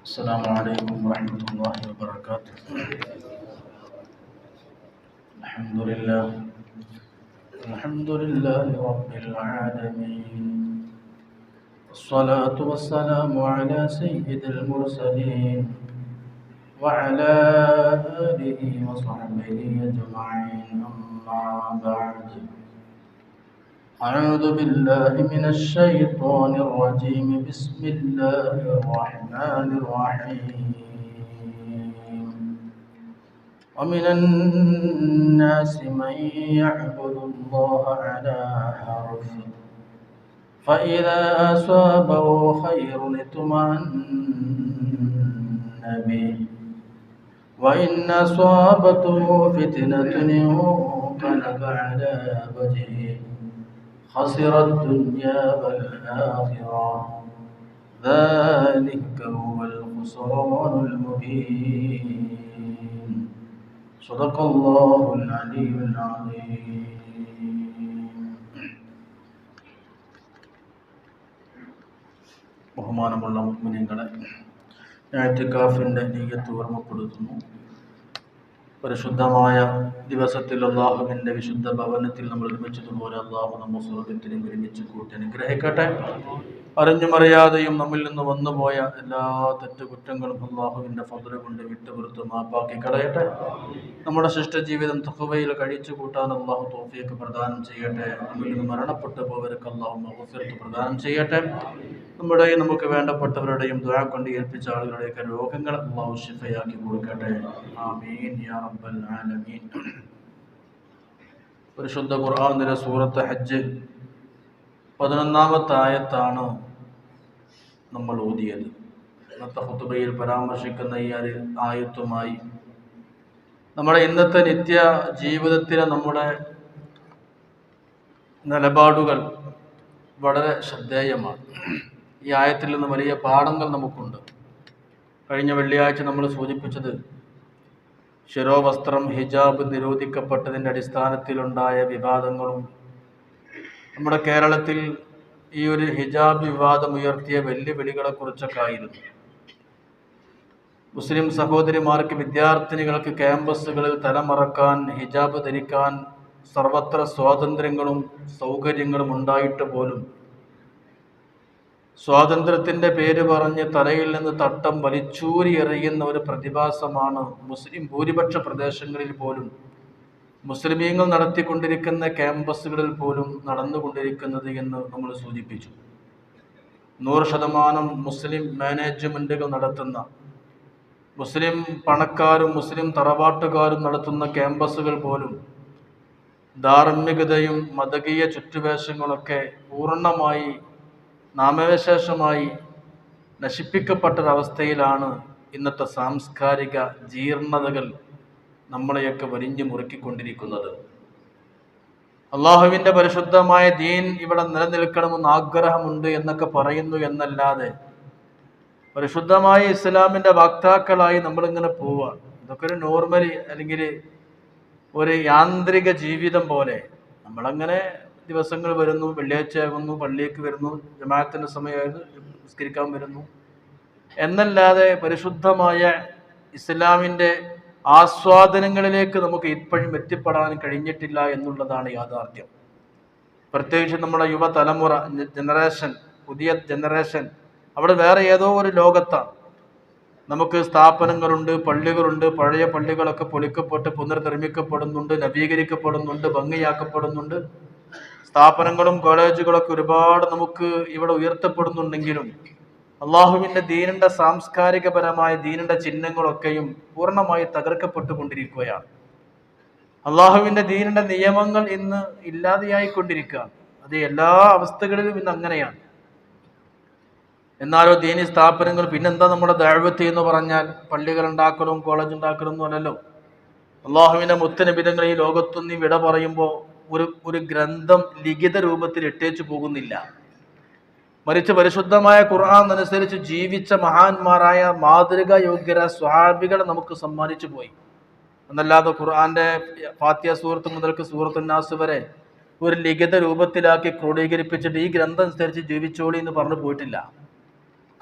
السلام عليكم ورحمة الله وبركاته. الحمد لله. الحمد لله رب العالمين. الصلاة والسلام على سيد المرسلين وعلى آله وصحبه أجمعين. أما بعد. أعوذ بالله من الشيطان الرجيم. بسم الله الرحمن الرحيم. ومن الناس من يعبد الله على حرف. فإذا أصابه خير اطمأن به. وإن أصابته فتنة انقلب على وجهه. خسر الدنيا والآخرة ذلك هو الخسران المبين صدق الله العلي العظيم ബഹുമാനമുള്ള മുഗ്മിനിങ്ങളെ ഞായറ്റിക്കാഫിൻ്റെ നീയത്ത് ഓർമ്മപ്പെടുത്തുന്നു പരിശുദ്ധമായ ദിവസത്തിൽ അള്ളാഹുവിന്റെ വിശുദ്ധ ഭവനത്തിൽ നമ്മൾ ഒരുമിച്ചതുപോലെ അള്ളാഹു നമ്മെ സ്വർഗത്തിനും ഒരുമിച്ച് കൂട്ടി അനുഗ്രഹിക്കട്ടെ. അറിഞ്ഞും അറിയാതെയും നമ്മിൽ നിന്ന് വന്നുപോയ എല്ലാ തെറ്റുകുറ്റങ്ങളും അള്ളാഹുവിന്റെ ഫضل കൊണ്ട് വിട്ടുപുറത്ത് മാപ്പാക്കി കളയട്ടെ. നമ്മുടെ ശിഷ്ടജീവിതം തഹുവയിൽ കഴിച്ചു കൂട്ടാൻ അള്ളാഹു തോഫിയൊക്കെ പ്രദാനം ചെയ്യട്ടെ. നമ്മിൽ നിന്ന് മരണപ്പെട്ടു പോയവർക്ക് അള്ളാഹു മഹുഫിർത്ത് പ്രദാനം ചെയ്യട്ടെ. നമ്മുടെയും നമുക്ക് വേണ്ടപ്പെട്ടവരുടെയും ദുആ കൊണ്ട് ഏൽപ്പിച്ച ആളുകളുടെയൊക്കെ രോഗങ്ങൾ അള്ളാഹു ഷിഫയാക്കി കൊടുക്കട്ടെ. ആമീൻ യാ റബ്ബൽ ആലമീൻ. പരിശുദ്ധ ഖുർആനിലെ സൂറത്ത് ഹജ്ജ് പതിനൊന്നാമത്തെ ആയത്താണ്. നമ്മൾ ഓതിയത്. ഇന്നത്തെ ഹുത്തുബയിൽ പരാമർശിക്കുന്ന ഈ ആയത്തുമായി നമ്മുടെ ഇന്നത്തെ നിത്യ ജീവിതത്തിലെ നമ്മുടെ നിലപാടുകൾ വളരെ ശ്രദ്ധേയമാണ്. ഈ ആയത്തിൽ നിന്ന് വലിയ പാഠങ്ങൾ നമുക്കുണ്ട്. കഴിഞ്ഞ വെള്ളിയാഴ്ച നമ്മൾ സൂചിപ്പിച്ചത് ശിരോവസ്ത്രം ഹിജാബ് നിരോധിക്കപ്പെട്ടതിന്റെ അടിസ്ഥാനത്തിലുണ്ടായ വിവാദങ്ങളും നമ്മുടെ കേരളത്തിൽ ഈ ഒരു ഹിജാബ് വിവാദം ഉയർത്തിയ വെല്ലുവിളികളെ കുറിച്ചൊക്കെ ആയിരുന്നു. മുസ്ലിം സഹോദരിമാർക്ക് വിദ്യാർത്ഥിനികൾക്ക് ക്യാമ്പസുകളിൽ തലമറക്കാൻ ഹിജാബ് ധരിക്കാൻ സർവത്ര സ്വാതന്ത്ര്യങ്ങളും സൗകര്യങ്ങളും ഉണ്ടായിട്ട് പോലും സ്വാതന്ത്ര്യത്തിന്റെ പേര് പറഞ്ഞ് തലയിൽ നിന്ന് തട്ടം വലിച്ചൂരി എറിയുന്ന ഒരു പ്രതിഭാസമാണ് മുസ്ലിം ഭൂരിപക്ഷ പ്രദേശങ്ങളിൽ പോലും മുസ്ലിമീങ്ങൾ നടത്തിക്കൊണ്ടിരിക്കുന്ന ക്യാമ്പസുകളിൽ പോലും നടന്നുകൊണ്ടിരിക്കുന്നത് എന്ന് നമ്മൾ സൂചിപ്പിച്ചു. നൂറ് ശതമാനം മുസ്ലിം മാനേജ്മെന്റുകൾ നടത്തുന്ന മുസ്ലിം പണക്കാരും മുസ്ലിം തറവാട്ടുകാരും നടത്തുന്ന ക്യാമ്പസുകൾ പോലും ധാർമ്മികതയും മതകീയ ചുറ്റുവേഷങ്ങളൊക്കെ പൂർണമായി നാമവിശേഷമായി നശിപ്പിക്കപ്പെട്ടൊരവസ്ഥയിലാണ് ഇന്നത്തെ സാംസ്കാരിക ജീർണതകൾ നമ്മളെയൊക്കെ വലിഞ്ഞു മുറുക്കിക്കൊണ്ടിരിക്കുന്നത്. അള്ളാഹുവിന്റെ പരിശുദ്ധമായ ദീൻ ഇവിടെ നിലനിൽക്കണമെന്ന് ആഗ്രഹമുണ്ട് എന്നൊക്കെ പറയുന്നു എന്നല്ലാതെ പരിശുദ്ധമായ ഇസ്ലാമിന്റെ വക്താക്കളായി നമ്മളിങ്ങനെ പോവുകയാണ് ഇതൊക്കെ ഒരു നോർമലി അല്ലെങ്കിൽ ഒരു യാന്ത്രിക ജീവിതം പോലെ. നമ്മളങ്ങനെ ദിവസങ്ങൾ വരുന്നു വെള്ളിയാഴ്ച ആകുന്നു പള്ളിയേക്ക് വരുന്നു ജമാഅത്തിന്റെ സമയമായിരുന്നു നിസ്കരിക്കാൻ വരുന്നു. എന്നല്ലാതെ പരിശുദ്ധമായ ഇസ്ലാമിന്റെ ആസ്വാദനങ്ങളിലേക്ക് നമുക്ക് ഇപ്പോഴും എത്തിപ്പെടാൻ കഴിഞ്ഞിട്ടില്ല എന്നുള്ളതാണ് യാഥാർത്ഥ്യം. പ്രത്യേകിച്ച് നമ്മുടെ യുവതലമുറ ജനറേഷൻ പുതിയ ജനറേഷൻ അവിടെ വേറെ ഏതോ ഒരു ലോകത്താണ്. നമുക്ക് സ്ഥാപനങ്ങളുണ്ട് പള്ളികളുണ്ട് പഴയ പള്ളികളൊക്കെ പൊളിക്കപ്പെട്ട് പുനർനിർമ്മിക്കപ്പെടുന്നുണ്ട് നവീകരിക്കപ്പെടുന്നുണ്ട് ഭംഗിയാക്കപ്പെടുന്നുണ്ട്. സ്ഥാപനങ്ങളും കോളേജുകളൊക്കെ ഒരുപാട് നമുക്ക് ഇവിടെ ഉയർത്തപ്പെടുന്നുണ്ടെങ്കിലും അള്ളാഹുവിന്റെ ദീനിന്റെ സാംസ്കാരികപരമായ ദീനിന്റെ ചിഹ്നങ്ങളൊക്കെയും പൂർണമായി തകർക്കപ്പെട്ടുകൊണ്ടിരിക്കുകയാണ്. അള്ളാഹുവിന്റെ ദീനിന്റെ നിയമങ്ങൾ ഇന്ന് ഇല്ലാതെയായിക്കൊണ്ടിരിക്കുകയാണ്. അത് എല്ലാ അവസ്ഥകളിലും ഇന്ന് അങ്ങനെയാണ്. എന്നാലോ ദീനി സ്ഥാപനങ്ങൾ പിന്നെന്താ നമ്മുടെ ദൈവത്തി എന്ന് പറഞ്ഞാൽ പള്ളികൾ ഉണ്ടാക്കലും കോളേജ് ഉണ്ടാക്കലും ഒന്നും അല്ലല്ലോ. അള്ളാഹുവിന്റെ മുത്തനബിതങ്ങൾ ഈ ലോകത്തുനിന്ന് വിട പറയുമ്പോൾ ഒരു ഒരു ഗ്രന്ഥം ലിഖിത രൂപത്തിൽ ഇട്ടേച്ചു പോകുന്നില്ല. മറിച്ച് പരിശുദ്ധമായ ഖുർആൻ അനുസരിച്ച് ജീവിച്ച മഹാന്മാരായ മാതൃകാ യോഗ്യര സ്വാഭികളെ നമുക്ക് സമ്മാനിച്ചു പോയി. എന്നല്ലാതെ ഖുർആന്റെ ഫാത്തിയ സൂറത്ത് മുതൽക്ക് സൂറത്ത് നാസ് വരെ ഒരു ലിഖിത രൂപത്തിലാക്കി ക്രോഡീകരിപ്പിച്ചിട്ട് ഈ ഗ്രന്ഥം അനുസരിച്ച് ജീവിച്ചോളി എന്ന് പറഞ്ഞു പോയിട്ടില്ല.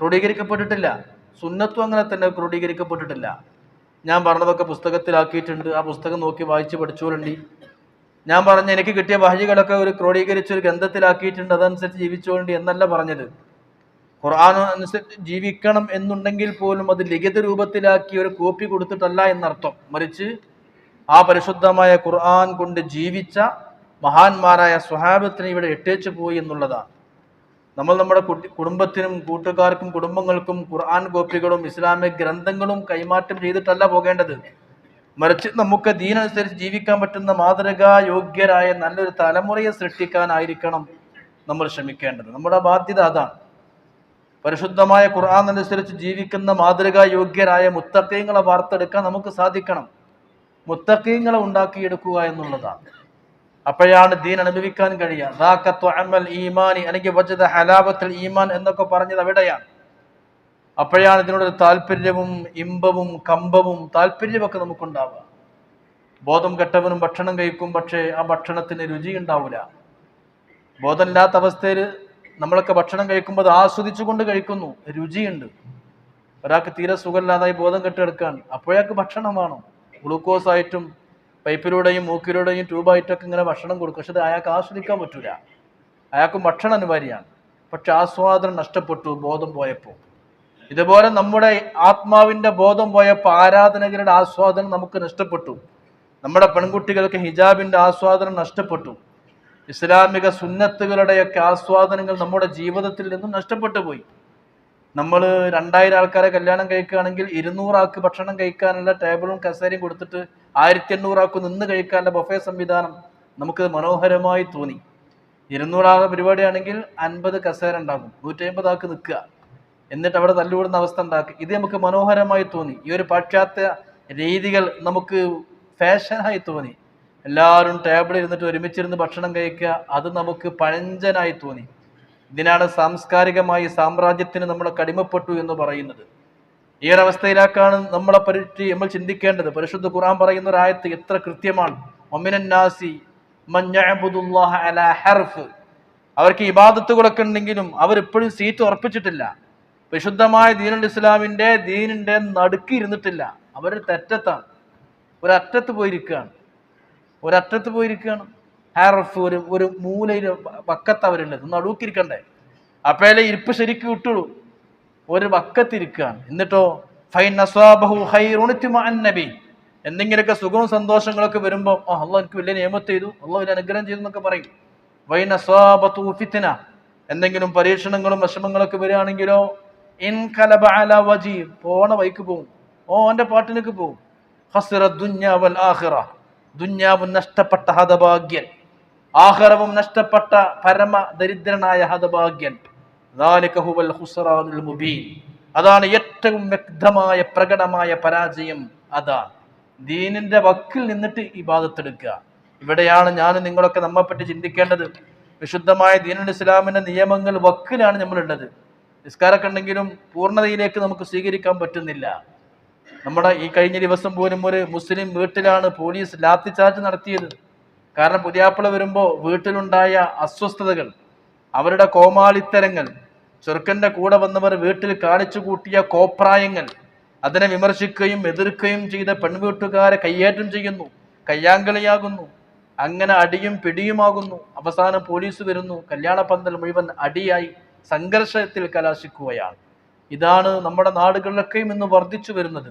ക്രോഡീകരിക്കപ്പെട്ടിട്ടില്ല. സുന്നത്വം അങ്ങനെ തന്നെ ക്രോഡീകരിക്കപ്പെട്ടിട്ടില്ല. ഞാൻ പറഞ്ഞതൊക്കെ പുസ്തകത്തിലാക്കിയിട്ടുണ്ട്. ആ പുസ്തകം നോക്കി വായിച്ച് പഠിച്ചോളുണ്ടി. ഞാൻ പറഞ്ഞ എനിക്ക് കിട്ടിയ വഹികളൊക്കെ ഒരു ക്രോഡീകരിച്ച് ഒരു ഗ്രന്ഥത്തിലാക്കിയിട്ടുണ്ട് അതനുസരിച്ച് ജീവിച്ചുകൊണ്ട് എന്നല്ല പറഞ്ഞത്. ഖുർആൻ അനുസരിച്ച് ജീവിക്കണം എന്നുണ്ടെങ്കിൽ പോലും അത് ലിഖിത രൂപത്തിലാക്കി ഒരു കോപ്പി കൊടുത്തിട്ടല്ല എന്നർത്ഥം. മറിച്ച് ആ പരിശുദ്ധമായ ഖുർആൻ കൊണ്ട് ജീവിച്ച മഹാന്മാരായ സ്വഹാബത്തിനെ ഇവിടെ എട്ടേച്ചു പോയി എന്നുള്ളതാണ്. നമ്മൾ നമ്മുടെ കുടുംബത്തിനും കൂട്ടുകാർക്കും കുടുംബങ്ങൾക്കും ഖുർആൻ കോപ്പികളും ഇസ്ലാമിക് ഗ്രന്ഥങ്ങളും കൈമാറ്റം ചെയ്തിട്ടല്ല പോകേണ്ടത്. മറിച്ച് നമുക്ക് ദീനനുസരിച്ച് ജീവിക്കാൻ പറ്റുന്ന മാതൃകാ യോഗ്യരായ നല്ലൊരു തലമുറയെ സൃഷ്ടിക്കാനായിരിക്കണം നമ്മൾ ശ്രമിക്കേണ്ടത്. നമ്മുടെ ബാധ്യത അതാണ്. പരിശുദ്ധമായ ഖുർആൻ അനുസരിച്ച് ജീവിക്കുന്ന മാതൃകാ യോഗ്യരായ മുത്തക്കീങ്ങളെ വാർത്തെടുക്കാൻ നമുക്ക് സാധിക്കണം. മുത്തക്കീങ്ങളെ ഉണ്ടാക്കിയെടുക്കുക എന്നുള്ളതാണ്. അപ്പോഴാണ് ദീൻ അനുഭവിക്കാൻ കഴിയുക. ഈമാനി അല്ലെങ്കിൽ വജദ ഈമാൻ എന്നൊക്കെ പറഞ്ഞത് അവിടെയാണ്. അപ്പോഴാണ് ഇതിനോടൊരു താല്പര്യവും ഇമ്പവും കമ്പവും താല്പര്യമൊക്കെ നമുക്കുണ്ടാവുക. ബോധം കെട്ടവനും ഭക്ഷണം കഴിക്കും പക്ഷേ ആ ഭക്ഷണത്തിന് രുചി ഉണ്ടാവില്ല ബോധമില്ലാത്ത അവസ്ഥയിൽ നമ്മളൊക്കെ ഭക്ഷണം കഴിക്കുമ്പോൾ അത് ആസ്വദിച്ചുകൊണ്ട് കഴിക്കുന്നു. രുചിയുണ്ട്. ഒരാൾക്ക് തീരെ സുഖമില്ലാതായി ബോധം കെട്ടിയെടുക്കാൻ അപ്പോഴേക്ക് ഭക്ഷണം വേണം. ഗ്ലൂക്കോസ് ആയിട്ടും പൈപ്പിലൂടെയും മൂക്കിലൂടെയും ട്യൂബായിട്ടൊക്കെ ഇങ്ങനെ ഭക്ഷണം കൊടുക്കും. പക്ഷെ അത് അയാൾക്ക് ആസ്വദിക്കാൻ പറ്റൂല. അയാൾക്കും ഭക്ഷണം അനിവാര്യമാണ്. പക്ഷെ ആസ്വാദനം നഷ്ടപ്പെട്ടു ബോധം പോയപ്പോൾ. ഇതുപോലെ നമ്മുടെ ആത്മാവിന്റെ ബോധം പോയപ്പോൾ ആരാധനകരുടെ ആസ്വാദനം നമുക്ക് നഷ്ടപ്പെട്ടു. നമ്മുടെ പെൺകുട്ടികൾക്ക് ഹിജാബിന്റെ ആസ്വാദനം നഷ്ടപ്പെട്ടു. ഇസ്ലാമിക സുന്നത്തുകളുടെയൊക്കെ ആസ്വാദനങ്ങൾ നമ്മുടെ ജീവിതത്തിൽ നിന്നും നഷ്ടപ്പെട്ടു പോയി. നമ്മൾ രണ്ടായിരം ആൾക്കാരെ കല്യാണം കഴിക്കുകയാണെങ്കിൽ ഇരുന്നൂറാൾക്ക് ഭക്ഷണം കഴിക്കാനുള്ള ടേബിളും കസേരയും കൊടുത്തിട്ട് ആയിരത്തി എണ്ണൂറാൾക്ക് നിന്ന് കഴിക്കാനുള്ള ബൊഫേ സംവിധാനം നമുക്ക് മനോഹരമായി തോന്നി. ഇരുന്നൂറാളെ പരിപാടിയാണെങ്കിൽ അൻപത് കസേര ഉണ്ടാകും. നൂറ്റി അമ്പതാക്ക് നിൽക്കുക. എന്നിട്ട് അവിടെ തല്ലുകൂടുന്ന അവസ്ഥ ഉണ്ടാക്കി. ഇത് നമുക്ക് മനോഹരമായി തോന്നി. ഈ ഒരു പാശ്ചാത്യ രീതികൾ നമുക്ക് ഫാഷനായി തോന്നി. എല്ലാവരും ടേബിളിൽ ഇരുന്നിട്ട് ഒരുമിച്ചിരുന്ന് ഭക്ഷണം കഴിക്കുക അത് നമുക്ക് പഴഞ്ചനായി തോന്നി. ഇതിനാണ് സാംസ്കാരികമായി സാമ്രാജ്യത്തിന് നമ്മൾ കടിമപ്പെട്ടു എന്ന് പറയുന്നത്. ഈ ഒരു അവസ്ഥയിലാക്കാണ് നമ്മളെ പറ്റി നമ്മൾ ചിന്തിക്കേണ്ടത്. പരിശുദ്ധ ഖുറാൻ പറയുന്ന ഒരായത്ത് എത്ര കൃത്യമാണ്. ഒമിനാസി ഹർഫ്. അവർക്ക് ഇബാദത്തുകളൊക്കെ ഉണ്ടെങ്കിലും അവരിപ്പോഴും സീറ്റ് ഉറപ്പിച്ചിട്ടില്ല. വിശുദ്ധമായ ദീനുൽ ഇസ്ലാമിന്റെ ദീനിന്റെ നടുക്ക് ഇരുന്നിട്ടില്ല. അവർ തെറ്റത്താണ്. ഒരറ്റത്ത് പോയിരിക്കുകയാണ്. ഒരറ്റത്ത് പോയിരിക്കുകയാണ്. ഹാറഫ് ഒരു ഒരു മൂലയിൽ വക്കത്ത് അവരുള്ളത് നടുക്കിരിക്കണ്ടേ? അപ്പേലെ ഇരിപ്പ് ശരിക്ക് വിട്ടുള്ളൂ ഒരു വക്കത്തിരിക്കുകയാണ്. എന്നിട്ടോ ഫൈൻ നബി എന്തെങ്കിലുമൊക്കെ സുഖവും സന്തോഷങ്ങളൊക്കെ വരുമ്പോൾ ആ അള്ളാഹ് എനിക്ക് വലിയ നിയമത്ത് ചെയ്തു. അള്ളാഹ് വലിയ അനുഗ്രഹം ചെയ്തു എന്നൊക്കെ പറയും. ഫിത്തിന എന്തെങ്കിലും പരീക്ഷണങ്ങളും വിഷമങ്ങളൊക്കെ വരികയാണെങ്കിലോ ഇൻ കലബ അല പോണ വൈക്ക് പോവും. ഓന്റെ പാട്ടിലേക്ക് പോവും. ദുഞ്ഞാവും നഷ്ടപ്പെട്ട ഹതഭാഗ്യൻ. ആഹ്റവും നഷ്ടപ്പെട്ട പരമ ദരിദ്രനായ ഹതഭാഗ്യൻ. മുബീൻ. അതാണ് ഏറ്റവും വ്യക്തമായ പ്രകടമായ പരാജയം. അതാണ് ദീനിന്റെ വക്കിൽ നിന്നിട്ട് ഈ ബാധത്തെടുക്കുക ഇവിടെയാണ് ഞാൻ നിങ്ങളൊക്കെ നമ്മെപ്പറ്റി ചിന്തിക്കേണ്ടത്. വിശുദ്ധമായ ദീനുൽ ഇസ്ലാമിന്റെ നിയമങ്ങൾ വക്കിലാണ് നമ്മളുള്ളത്. നിസ്കാരമൊക്കെ ഉണ്ടെങ്കിലും പൂർണതയിലേക്ക് നമുക്ക് സ്വീകരിക്കാൻ പറ്റുന്നില്ല. നമ്മുടെ ഈ കഴിഞ്ഞ ദിവസം പോലും ഒരു മുസ്ലിം വീട്ടിലാണ് പോലീസ് ലാത്തി ചാർജ് നടത്തിയത്. കാരണം പുതിയാപ്പിള വരുമ്പോൾ വീട്ടിലുണ്ടായ അസ്വസ്ഥതകൾ അവരുടെ കോമാളിത്തരങ്ങൾ ചെറുക്കന്റെ കൂടെ വന്നവർ വീട്ടിൽ കാണിച്ചു കൂട്ടിയ കോപ്രായങ്ങൾ അതിനെ വിമർശിക്കുകയും എതിർക്കുകയും ചെയ്ത പെൺവീട്ടുകാരെ കയ്യേറ്റം ചെയ്യുന്നു കയ്യാങ്കളിയാകുന്നു അങ്ങനെ അടിയും പിടിയുമാകുന്നു. അവസാനം പോലീസ് വരുന്നു കല്യാണ പന്തൽ മുഴുവൻ അടിയായി. സംഘർഷത്തിൽ കലാശിക്കുകയാണ്. ഇതാണ് നമ്മുടെ നാടുകളിലൊക്കെയും ഇന്ന് വർദ്ധിച്ചു വരുന്നത്.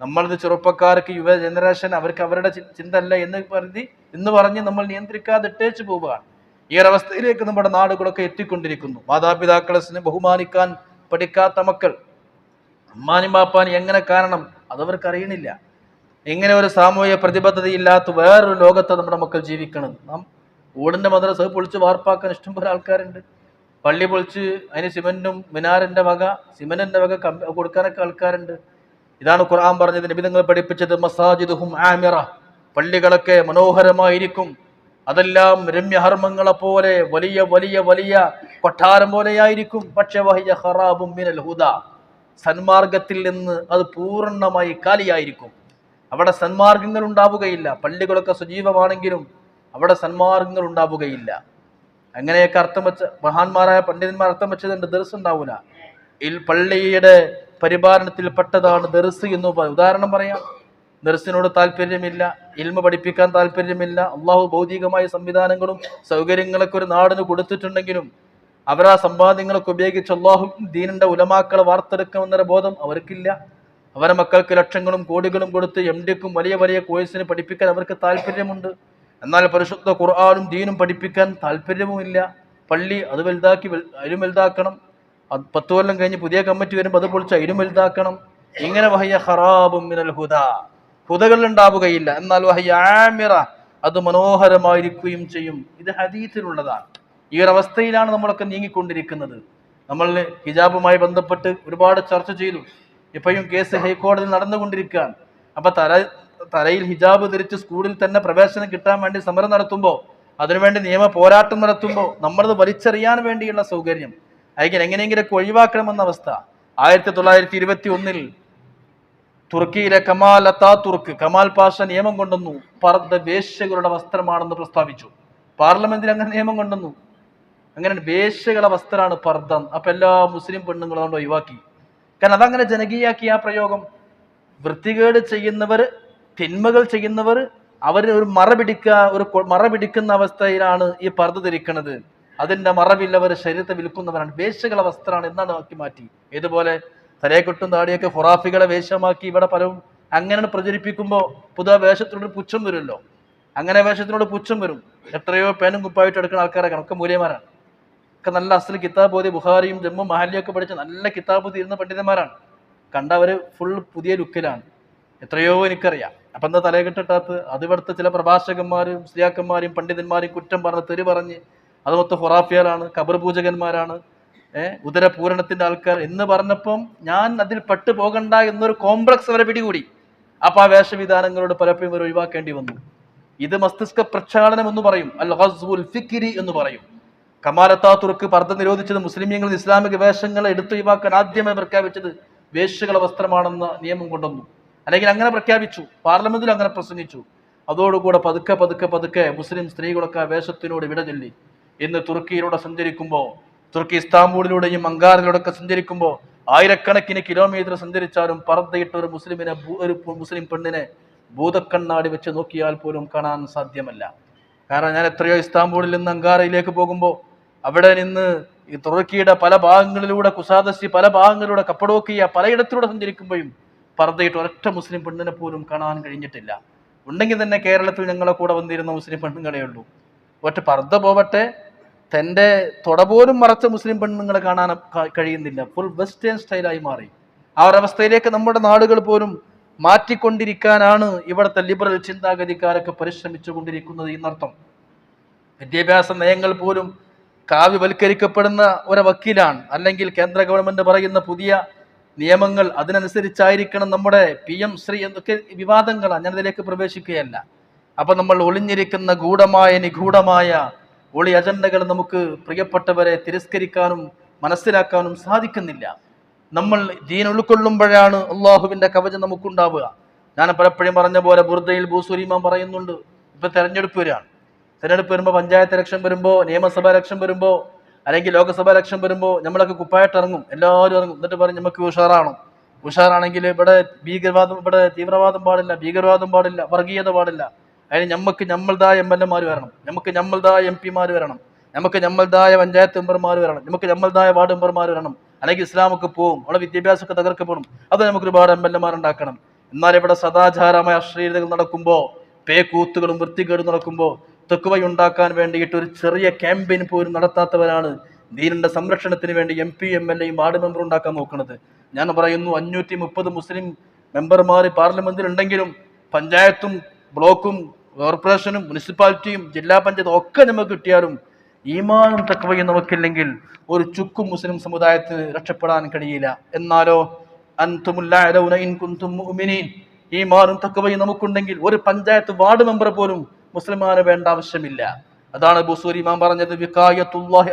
നമ്മളത് ചെറുപ്പക്കാർക്ക് യുവ ജനറേഷൻ അവർക്ക് അവരുടെ ചിന്ത അല്ല എന്ന് പറഞ്ഞ് എന്ന് പറഞ്ഞ് നമ്മൾ നിയന്ത്രിക്കാതെ ഇട്ടേച്ചു പോവുകയാണ്. ഈ ഒരവസ്ഥയിലേക്ക് നമ്മുടെ നാടുകളൊക്കെ എത്തിക്കൊണ്ടിരിക്കുന്നു. മാതാപിതാക്കളെ ബഹുമാനിക്കാൻ പഠിക്കാത്ത മക്കൾ അമ്മാനും ബാപ്പാനി എങ്ങനെ കാരണം അതവർക്ക് അറിയണില്ല എങ്ങനെ ഒരു സാമൂഹിക പ്രതിബദ്ധതയില്ലാത്ത വേറൊരു ലോകത്ത് നമ്മുടെ മക്കൾ ജീവിക്കണം നാം ഓടിന്റെ മദ്രസ പൊളിച്ച് വാർപ്പാക്കാൻ ഇഷ്ടംപോലെ ആൾക്കാരുണ്ട്. പള്ളി പൊളിച്ച് അതിന് സിമന്റും മിനാറിന്റെ വക സിമന്റിന്റെ വക കൊടുക്കാനൊക്കെ ആൾക്കാരുണ്ട്. ഇതാണ് ഖുർആൻ പറഞ്ഞത് നബി നിങ്ങൾ പഠിപ്പിച്ചത് മസാജിദുഹും ആമിറ. പള്ളികളൊക്കെ മനോഹരമായിരിക്കും. അതെല്ലാം രമ്യഹർമ്മങ്ങളെ പോലെ വലിയ വലിയ വലിയ കൊട്ടാരം പോലെയായിരിക്കും. പക്ഷെ വഹിയ ഹറാബും മിനൽ ഹുദ. സന്മാർഗത്തിൽ നിന്ന് അത് പൂർണമായി കാലിയായിരിക്കും. അവിടെ സന്മാർഗങ്ങൾ ഉണ്ടാവുകയില്ല. പള്ളികളൊക്കെ സജീവമാണെങ്കിലും അവിടെ സന്മാർഗങ്ങൾ ഉണ്ടാവുകയില്ല. അങ്ങനെയൊക്കെ അർത്ഥം വെച്ച മഹാന്മാരായ പണ്ഡിതന്മാർ അർത്ഥം വെച്ചതുണ്ട് ദർസ് ഉണ്ടാവില്ല ഇൽ പള്ളിയുടെ പരിപാലനത്തിൽ പെട്ടതാണ് ദർസ് എന്ന് ഉദാഹരണം പറയാം. ദർസിനോട് താല്പര്യമില്ല ഇൽമ പഠിപ്പിക്കാൻ താല്പര്യമില്ല അള്ളാഹു ഭൗതികമായ സംവിധാനങ്ങളും സൗകര്യങ്ങളൊക്കെ ഒരു നാടിന് കൊടുത്തിട്ടുണ്ടെങ്കിലും അവരാ സമ്പാദ്യങ്ങളൊക്കെ ഉപയോഗിച്ച് അള്ളാഹു ദീനിന്റെ ഉലമാക്കളെ വാർത്തെടുക്കുമെന്നൊരു ബോധം അവർക്കില്ല. അവരെ മക്കൾക്ക് ലക്ഷങ്ങളും കോടികളും കൊടുത്ത് എം ഡിക്കും വലിയ വലിയ കോഴ്സിന് പഠിപ്പിക്കാൻ അവർക്ക് താല്പര്യമുണ്ട്. എന്നാൽ പരിശുദ്ധ ഖുർആാനും ദീനും പഠിപ്പിക്കാൻ താല്പര്യവുമില്ല. പള്ളി അത് വലുതാക്കി അതിലും വലുതാക്കണം. അത് പത്ത് കൊല്ലം കഴിഞ്ഞ് പുതിയ കമ്മിറ്റി വരുമ്പോൾ അത് പൊളിച്ച് അതിലും വലുതാക്കണം. ഇങ്ങനെ വഹയ്യ ഹറാബും മിനൽ ഹുദ. ഹുദകൾ ഉണ്ടാവുകയില്ല. എന്നാൽ വഹയ്യ ആമിറ അത് മനോഹരമായിരിക്കുകയും ചെയ്യും. ഇത് ഹദീസിലുള്ളതാണ് ഈ ഒരു അവസ്ഥയിലാണ് നമ്മളൊക്കെ നീങ്ങിക്കൊണ്ടിരിക്കുന്നത്. നമ്മൾ ഹിജാബുമായി ബന്ധപ്പെട്ട് ഒരുപാട് ചർച്ച ചെയ്തു. ഇപ്പോഴും കേസ് ഹൈക്കോടതിയിൽ നടന്നുകൊണ്ടിരിക്കുകയാണ്. അപ്പൊ തല തലയിൽ ഹിജാബ് ധരിച്ച് സ്കൂളിൽ തന്നെ പ്രവേശനം കിട്ടാൻ വേണ്ടി സമരം നടത്തുമ്പോൾ അതിനുവേണ്ടി നിയമ പോരാട്ടം നടത്തുമ്പോൾ നമ്മളത് വലിച്ചെറിയാൻ വേണ്ടിയുള്ള സൗകര്യം. അല്ലെങ്കിൽ എങ്ങനെയെങ്കിലൊക്കെ ഒഴിവാക്കണമെന്ന അവസ്ഥ. ആയിരത്തി തൊള്ളായിരത്തി ഇരുപത്തി ഒന്നിൽ തുർക്കിയിലെ കമാൽ അത്താ തുർക്ക് കമാൽ പാഷ നിയമം കൊണ്ടുവന്നു. പർദ്ദ വേശ്യകളുടെ വസ്ത്രമാണെന്ന് പ്രസ്താവിച്ചു. പാർലമെന്റിൽ അങ്ങനെ നിയമം കൊണ്ടുവന്നു. അങ്ങനെ വേശ്യകളെ വസ്ത്രമാണ് പർദ്ദം. അപ്പൊ എല്ലാ മുസ്ലിം പെണ്ണുങ്ങളും അതുകൊണ്ട് ഒഴിവാക്കി. കാരണം അതങ്ങനെ ജനകീയാക്കി ആ പ്രയോഗം. വൃത്തികേട് ചെയ്യുന്നവർ തിന്മകൾ ചെയ്യുന്നവർ അവർ ഒരു മറ ഒരു മറ പിടിക്കുന്ന അവസ്ഥയിലാണ് ഈ പർദ്ദ ധരിക്കുന്നത് അതിന്റെ മറവില്ലവർ ശരീരത്തെ വിൽക്കുന്നവരാണ്. വേശ്യകളെ വസ്ത്രമാണ് എന്നാണ് ആക്കി മാറ്റി. ഇതുപോലെ തലയെക്കൊട്ടും താടിയൊക്കെ ഫുറാഫികളെ വേഷമാക്കി ഇവിടെ പലരും അങ്ങനെ പ്രചരിപ്പിക്കുമ്പോൾ പുതിയ വേഷത്തിനോട് പുച്ഛം വരുമല്ലോ. അങ്ങനെ വേഷത്തിനോട് പുച്ഛം വരും. എത്രയോ പേനും കുപ്പായിട്ട് എടുക്കുന്ന ആൾക്കാരെ കണക്ക് മൂല്യമാരാണ് ഒക്കെ നല്ല അസൽ കിതാബ് ഓതി ബുഹാരിയും ജമ്മു ഒക്കെ പഠിച്ച നല്ല കിതാബ് തീരുന്ന പണ്ഡിതന്മാരാണ്. കണ്ടവര് ഫുൾ പുതിയ ലുക്കിലാണ് എത്രയോ എനിക്കറിയാം. അപ്പം എന്താ തലകെട്ടിട്ടാത്ത് അത് ഇവിടുത്തെ ചില പ്രഭാഷകന്മാരും സ്ത്രീയാക്കന്മാരും പണ്ഡിതന്മാരും കുറ്റം പറഞ്ഞ് തെറി പറഞ്ഞ് അത് മൊത്തം ഹൊറാഫിയാലാണ് കബർ പൂജകന്മാരാണ്. ഉദരപൂരണത്തിന്റെ ആൾക്കാർ എന്ന് പറഞ്ഞപ്പം ഞാൻ അതിൽ പെട്ടു പോകണ്ട എന്നൊരു കോംപ്ലക്സ് വരെ പിടികൂടി. അപ്പൊ ആ വേഷവിധാനങ്ങളോട് പലപ്പോഴും ഇവർ ഒഴിവാക്കേണ്ടി വന്നു. ഇത് മസ്തിഷ്ക പ്രക്ഷാളനം എന്ന് പറയും. അൽ ഹസ്ബുൽ ഫിക്കിരി എന്ന് പറയും. കമാലത്താ തുർക്ക് പർദ്ദ നിരോധിച്ചത് മുസ്ലിമീങ്ങൾ ഇസ്ലാമിക വേഷങ്ങളെ എടുത്തു ഒഴിവാക്കാൻ ആദ്യമേ പ്രഖ്യാപിച്ചത് വേശ്യകള വസ്ത്രമാണെന്ന നിയമം കൊണ്ടുവന്നു. അല്ലെങ്കിൽ അങ്ങനെ പ്രഖ്യാപിച്ചു പാർലമെന്റിൽ അങ്ങനെ പ്രസംഗിച്ചു. അതോടുകൂടെ പതുക്കെ പതുക്കെ പതുക്കെ മുസ്ലിം സ്ത്രീകളൊക്കെ വേഷത്തിനോട് വിട ചൊല്ലി. ഇന്ന് തുർക്കിയിലൂടെ സഞ്ചരിക്കുമ്പോൾ തുർക്കി ഇസ്താംബൂളിലൂടെയും അങ്കാറിലൂടെ ഒക്കെ സഞ്ചരിക്കുമ്പോൾ ആയിരക്കണക്കിന് കിലോമീറ്റർ സഞ്ചരിച്ചാലും പറന്തയിട്ട ഒരു മുസ്ലിമിനെ ഒരു മുസ്ലിം പെണ്ണിനെ ഭൂതക്കണ്ണാടി വെച്ച് നോക്കിയാൽ പോലും കാണാൻ സാധ്യമല്ല. കാരണം ഞാൻ എത്രയോ ഇസ്താംബൂളിൽ നിന്ന് അങ്കാറയിലേക്ക് പോകുമ്പോൾ അവിടെ നിന്ന് ഈ തുർക്കിയുടെ പല ഭാഗങ്ങളിലൂടെ കുസാദസി പല ഭാഗങ്ങളിലൂടെ കപ്പടോക്കിയ പലയിടത്തിലൂടെ സഞ്ചരിക്കുമ്പോഴും പർദ്ദയിട്ട് ഒരൊറ്റ മുസ്ലിം പെണ്ണിനെ പോലും കാണാൻ കഴിഞ്ഞിട്ടില്ല. ഉണ്ടെങ്കിൽ തന്നെ കേരളത്തിൽ ഞങ്ങളെ കൂടെ വന്നിരുന്ന മുസ്ലിം പെണ്ണുങ്ങളെ ഉള്ളൂ. ഒറ്റ പർദ്ദ പോവട്ടെ തന്റെ തുട പോലും മറച്ച മുസ്ലിം പെണ്ണുങ്ങളെ കാണാൻ കഴിയുന്നില്ല. ഫുൾ വെസ്റ്റേൺ സ്റ്റൈലായി മാറി. ആ ഒരവസ്ഥയിലേക്ക് നമ്മുടെ നാടുകൾ പോലും മാറ്റിക്കൊണ്ടിരിക്കാനാണ് ഇവിടുത്തെ ലിബറൽ ചിന്താഗതിക്കാരൊക്കെ പരിശ്രമിച്ചു കൊണ്ടിരിക്കുന്നത് എന്നർത്ഥം. വിദ്യാഭ്യാസ നയങ്ങൾ പോലും കാവ്യവൽക്കരിക്കപ്പെടുന്ന ഒരു വക്കീലാണ് അല്ലെങ്കിൽ കേന്ദ്ര ഗവൺമെന്റ് പറയുന്ന പുതിയ നിയമങ്ങൾ അതിനനുസരിച്ചായിരിക്കണം നമ്മുടെ പി എം ശ്രീ എന്നൊക്കെ വിവാദങ്ങളാണ് ഞാനതിലേക്ക് പ്രവേശിക്കുകയല്ല. അപ്പൊ നമ്മൾ ഒളിഞ്ഞിരിക്കുന്ന ഗൂഢമായ നിഗൂഢമായ ഒളി അജണ്ടകൾ നമുക്ക് പ്രിയപ്പെട്ടവരെ തിരസ്കരിക്കാനും മനസ്സിലാക്കാനും സാധിക്കുന്നില്ല. നമ്മൾ ദീൻ ഉൾക്കൊള്ളുമ്പോഴാണ് അള്ളാഹുവിന്റെ കവചം നമുക്കുണ്ടാവുക. ഞാൻ പലപ്പോഴും പറഞ്ഞ പോലെ ബുർദയിൽ ഭൂസുരീമാൻ പറയുന്നുണ്ട്. ഇപ്പൊ തെരഞ്ഞെടുപ്പ് വരികയാണ്. തെരഞ്ഞെടുപ്പ് വരുമ്പോൾ പഞ്ചായത്ത് ഇലക്ഷൻ വരുമ്പോൾ നിയമസഭാ ഇലക്ഷൻ വരുമ്പോൾ അല്ലെങ്കിൽ ലോക്സഭാ ഇലക്ഷൻ വരുമ്പോൾ നമ്മളൊക്കെ കുപ്പായിട്ട് ഇറങ്ങും. എല്ലാവരും ഇറങ്ങും. എന്നിട്ട് പറയും നമുക്ക് ഉഷാറാണോ ഉഷാറാണെങ്കിൽ ഇവിടെ ഭീകരവാദം ഇവിടെ തീവ്രവാദം പാടില്ല ഭീകരവാദം പാടില്ല വർഗീയത പാടില്ല. അതിന് നമുക്ക് നമ്മൾതായ എം എൽ എമാർ വരണം. നമുക്ക് നമ്മൾതായ എം പിമാർ വരണം. നമുക്ക് നമ്മൾതായ പഞ്ചായത്ത് മെമ്പർമാർ വരണം. നമുക്ക് നമ്മൾതായ വാർഡ് മെമ്പർമാർ വരണം. അല്ലെങ്കിൽ ഇസ്ലാമൊക്കെ പോകും അവിടെ വിദ്യാഭ്യാസമൊക്കെ തകർക്കപ്പെടും. അത് നമുക്ക് ഒരുപാട് എം എൽ എമാർ ഉണ്ടാക്കണം. എന്നാൽ ഇവിടെ സദാചാരമായ അശ്ലീലതകൾ നടക്കുമ്പോൾ പേക്കൂത്തുകളും വൃത്തികേടും നടക്കുമ്പോൾ തെക്കുവയുണ്ടാക്കാൻ വേണ്ടിയിട്ട് ഒരു ചെറിയ ക്യാമ്പയിൻ പോലും നടത്താത്തവരാണ് ദീനിന്റെ സംരക്ഷണത്തിന് വേണ്ടി എം പി എം എൽ എയും വാർഡ് മെമ്പർ ഉണ്ടാക്കാൻ നോക്കുന്നത്. ഞാൻ പറയുന്നു അഞ്ഞൂറ്റി മുപ്പത് മുസ്ലിം മെമ്പർമാർ പാർലമെന്റിൽ ഉണ്ടെങ്കിലും പഞ്ചായത്തും ബ്ലോക്കും കോർപ്പറേഷനും മുനിസിപ്പാലിറ്റിയും ജില്ലാ പഞ്ചായത്തും ഒക്കെ നമുക്ക് കിട്ടിയാലും ഈമാനും തക്കവയും നമുക്കില്ലെങ്കിൽ ഒരു ചുക്കും മുസ്ലിം സമുദായത്തിന് രക്ഷപ്പെടാൻ കഴിയില്ല. എന്നാലോ മുഅ്മിനീൻ. ഈമാനും തക്കവയും നമുക്കുണ്ടെങ്കിൽ ഒരു പഞ്ചായത്ത് വാർഡ് മെമ്പർ പോലും മുസ്ലിമാന് വേണ്ട ആവശ്യമില്ല. അതാണ് ബുസൂരി ഇമാം പറഞ്ഞത് വികായത്തുല്ലാഹി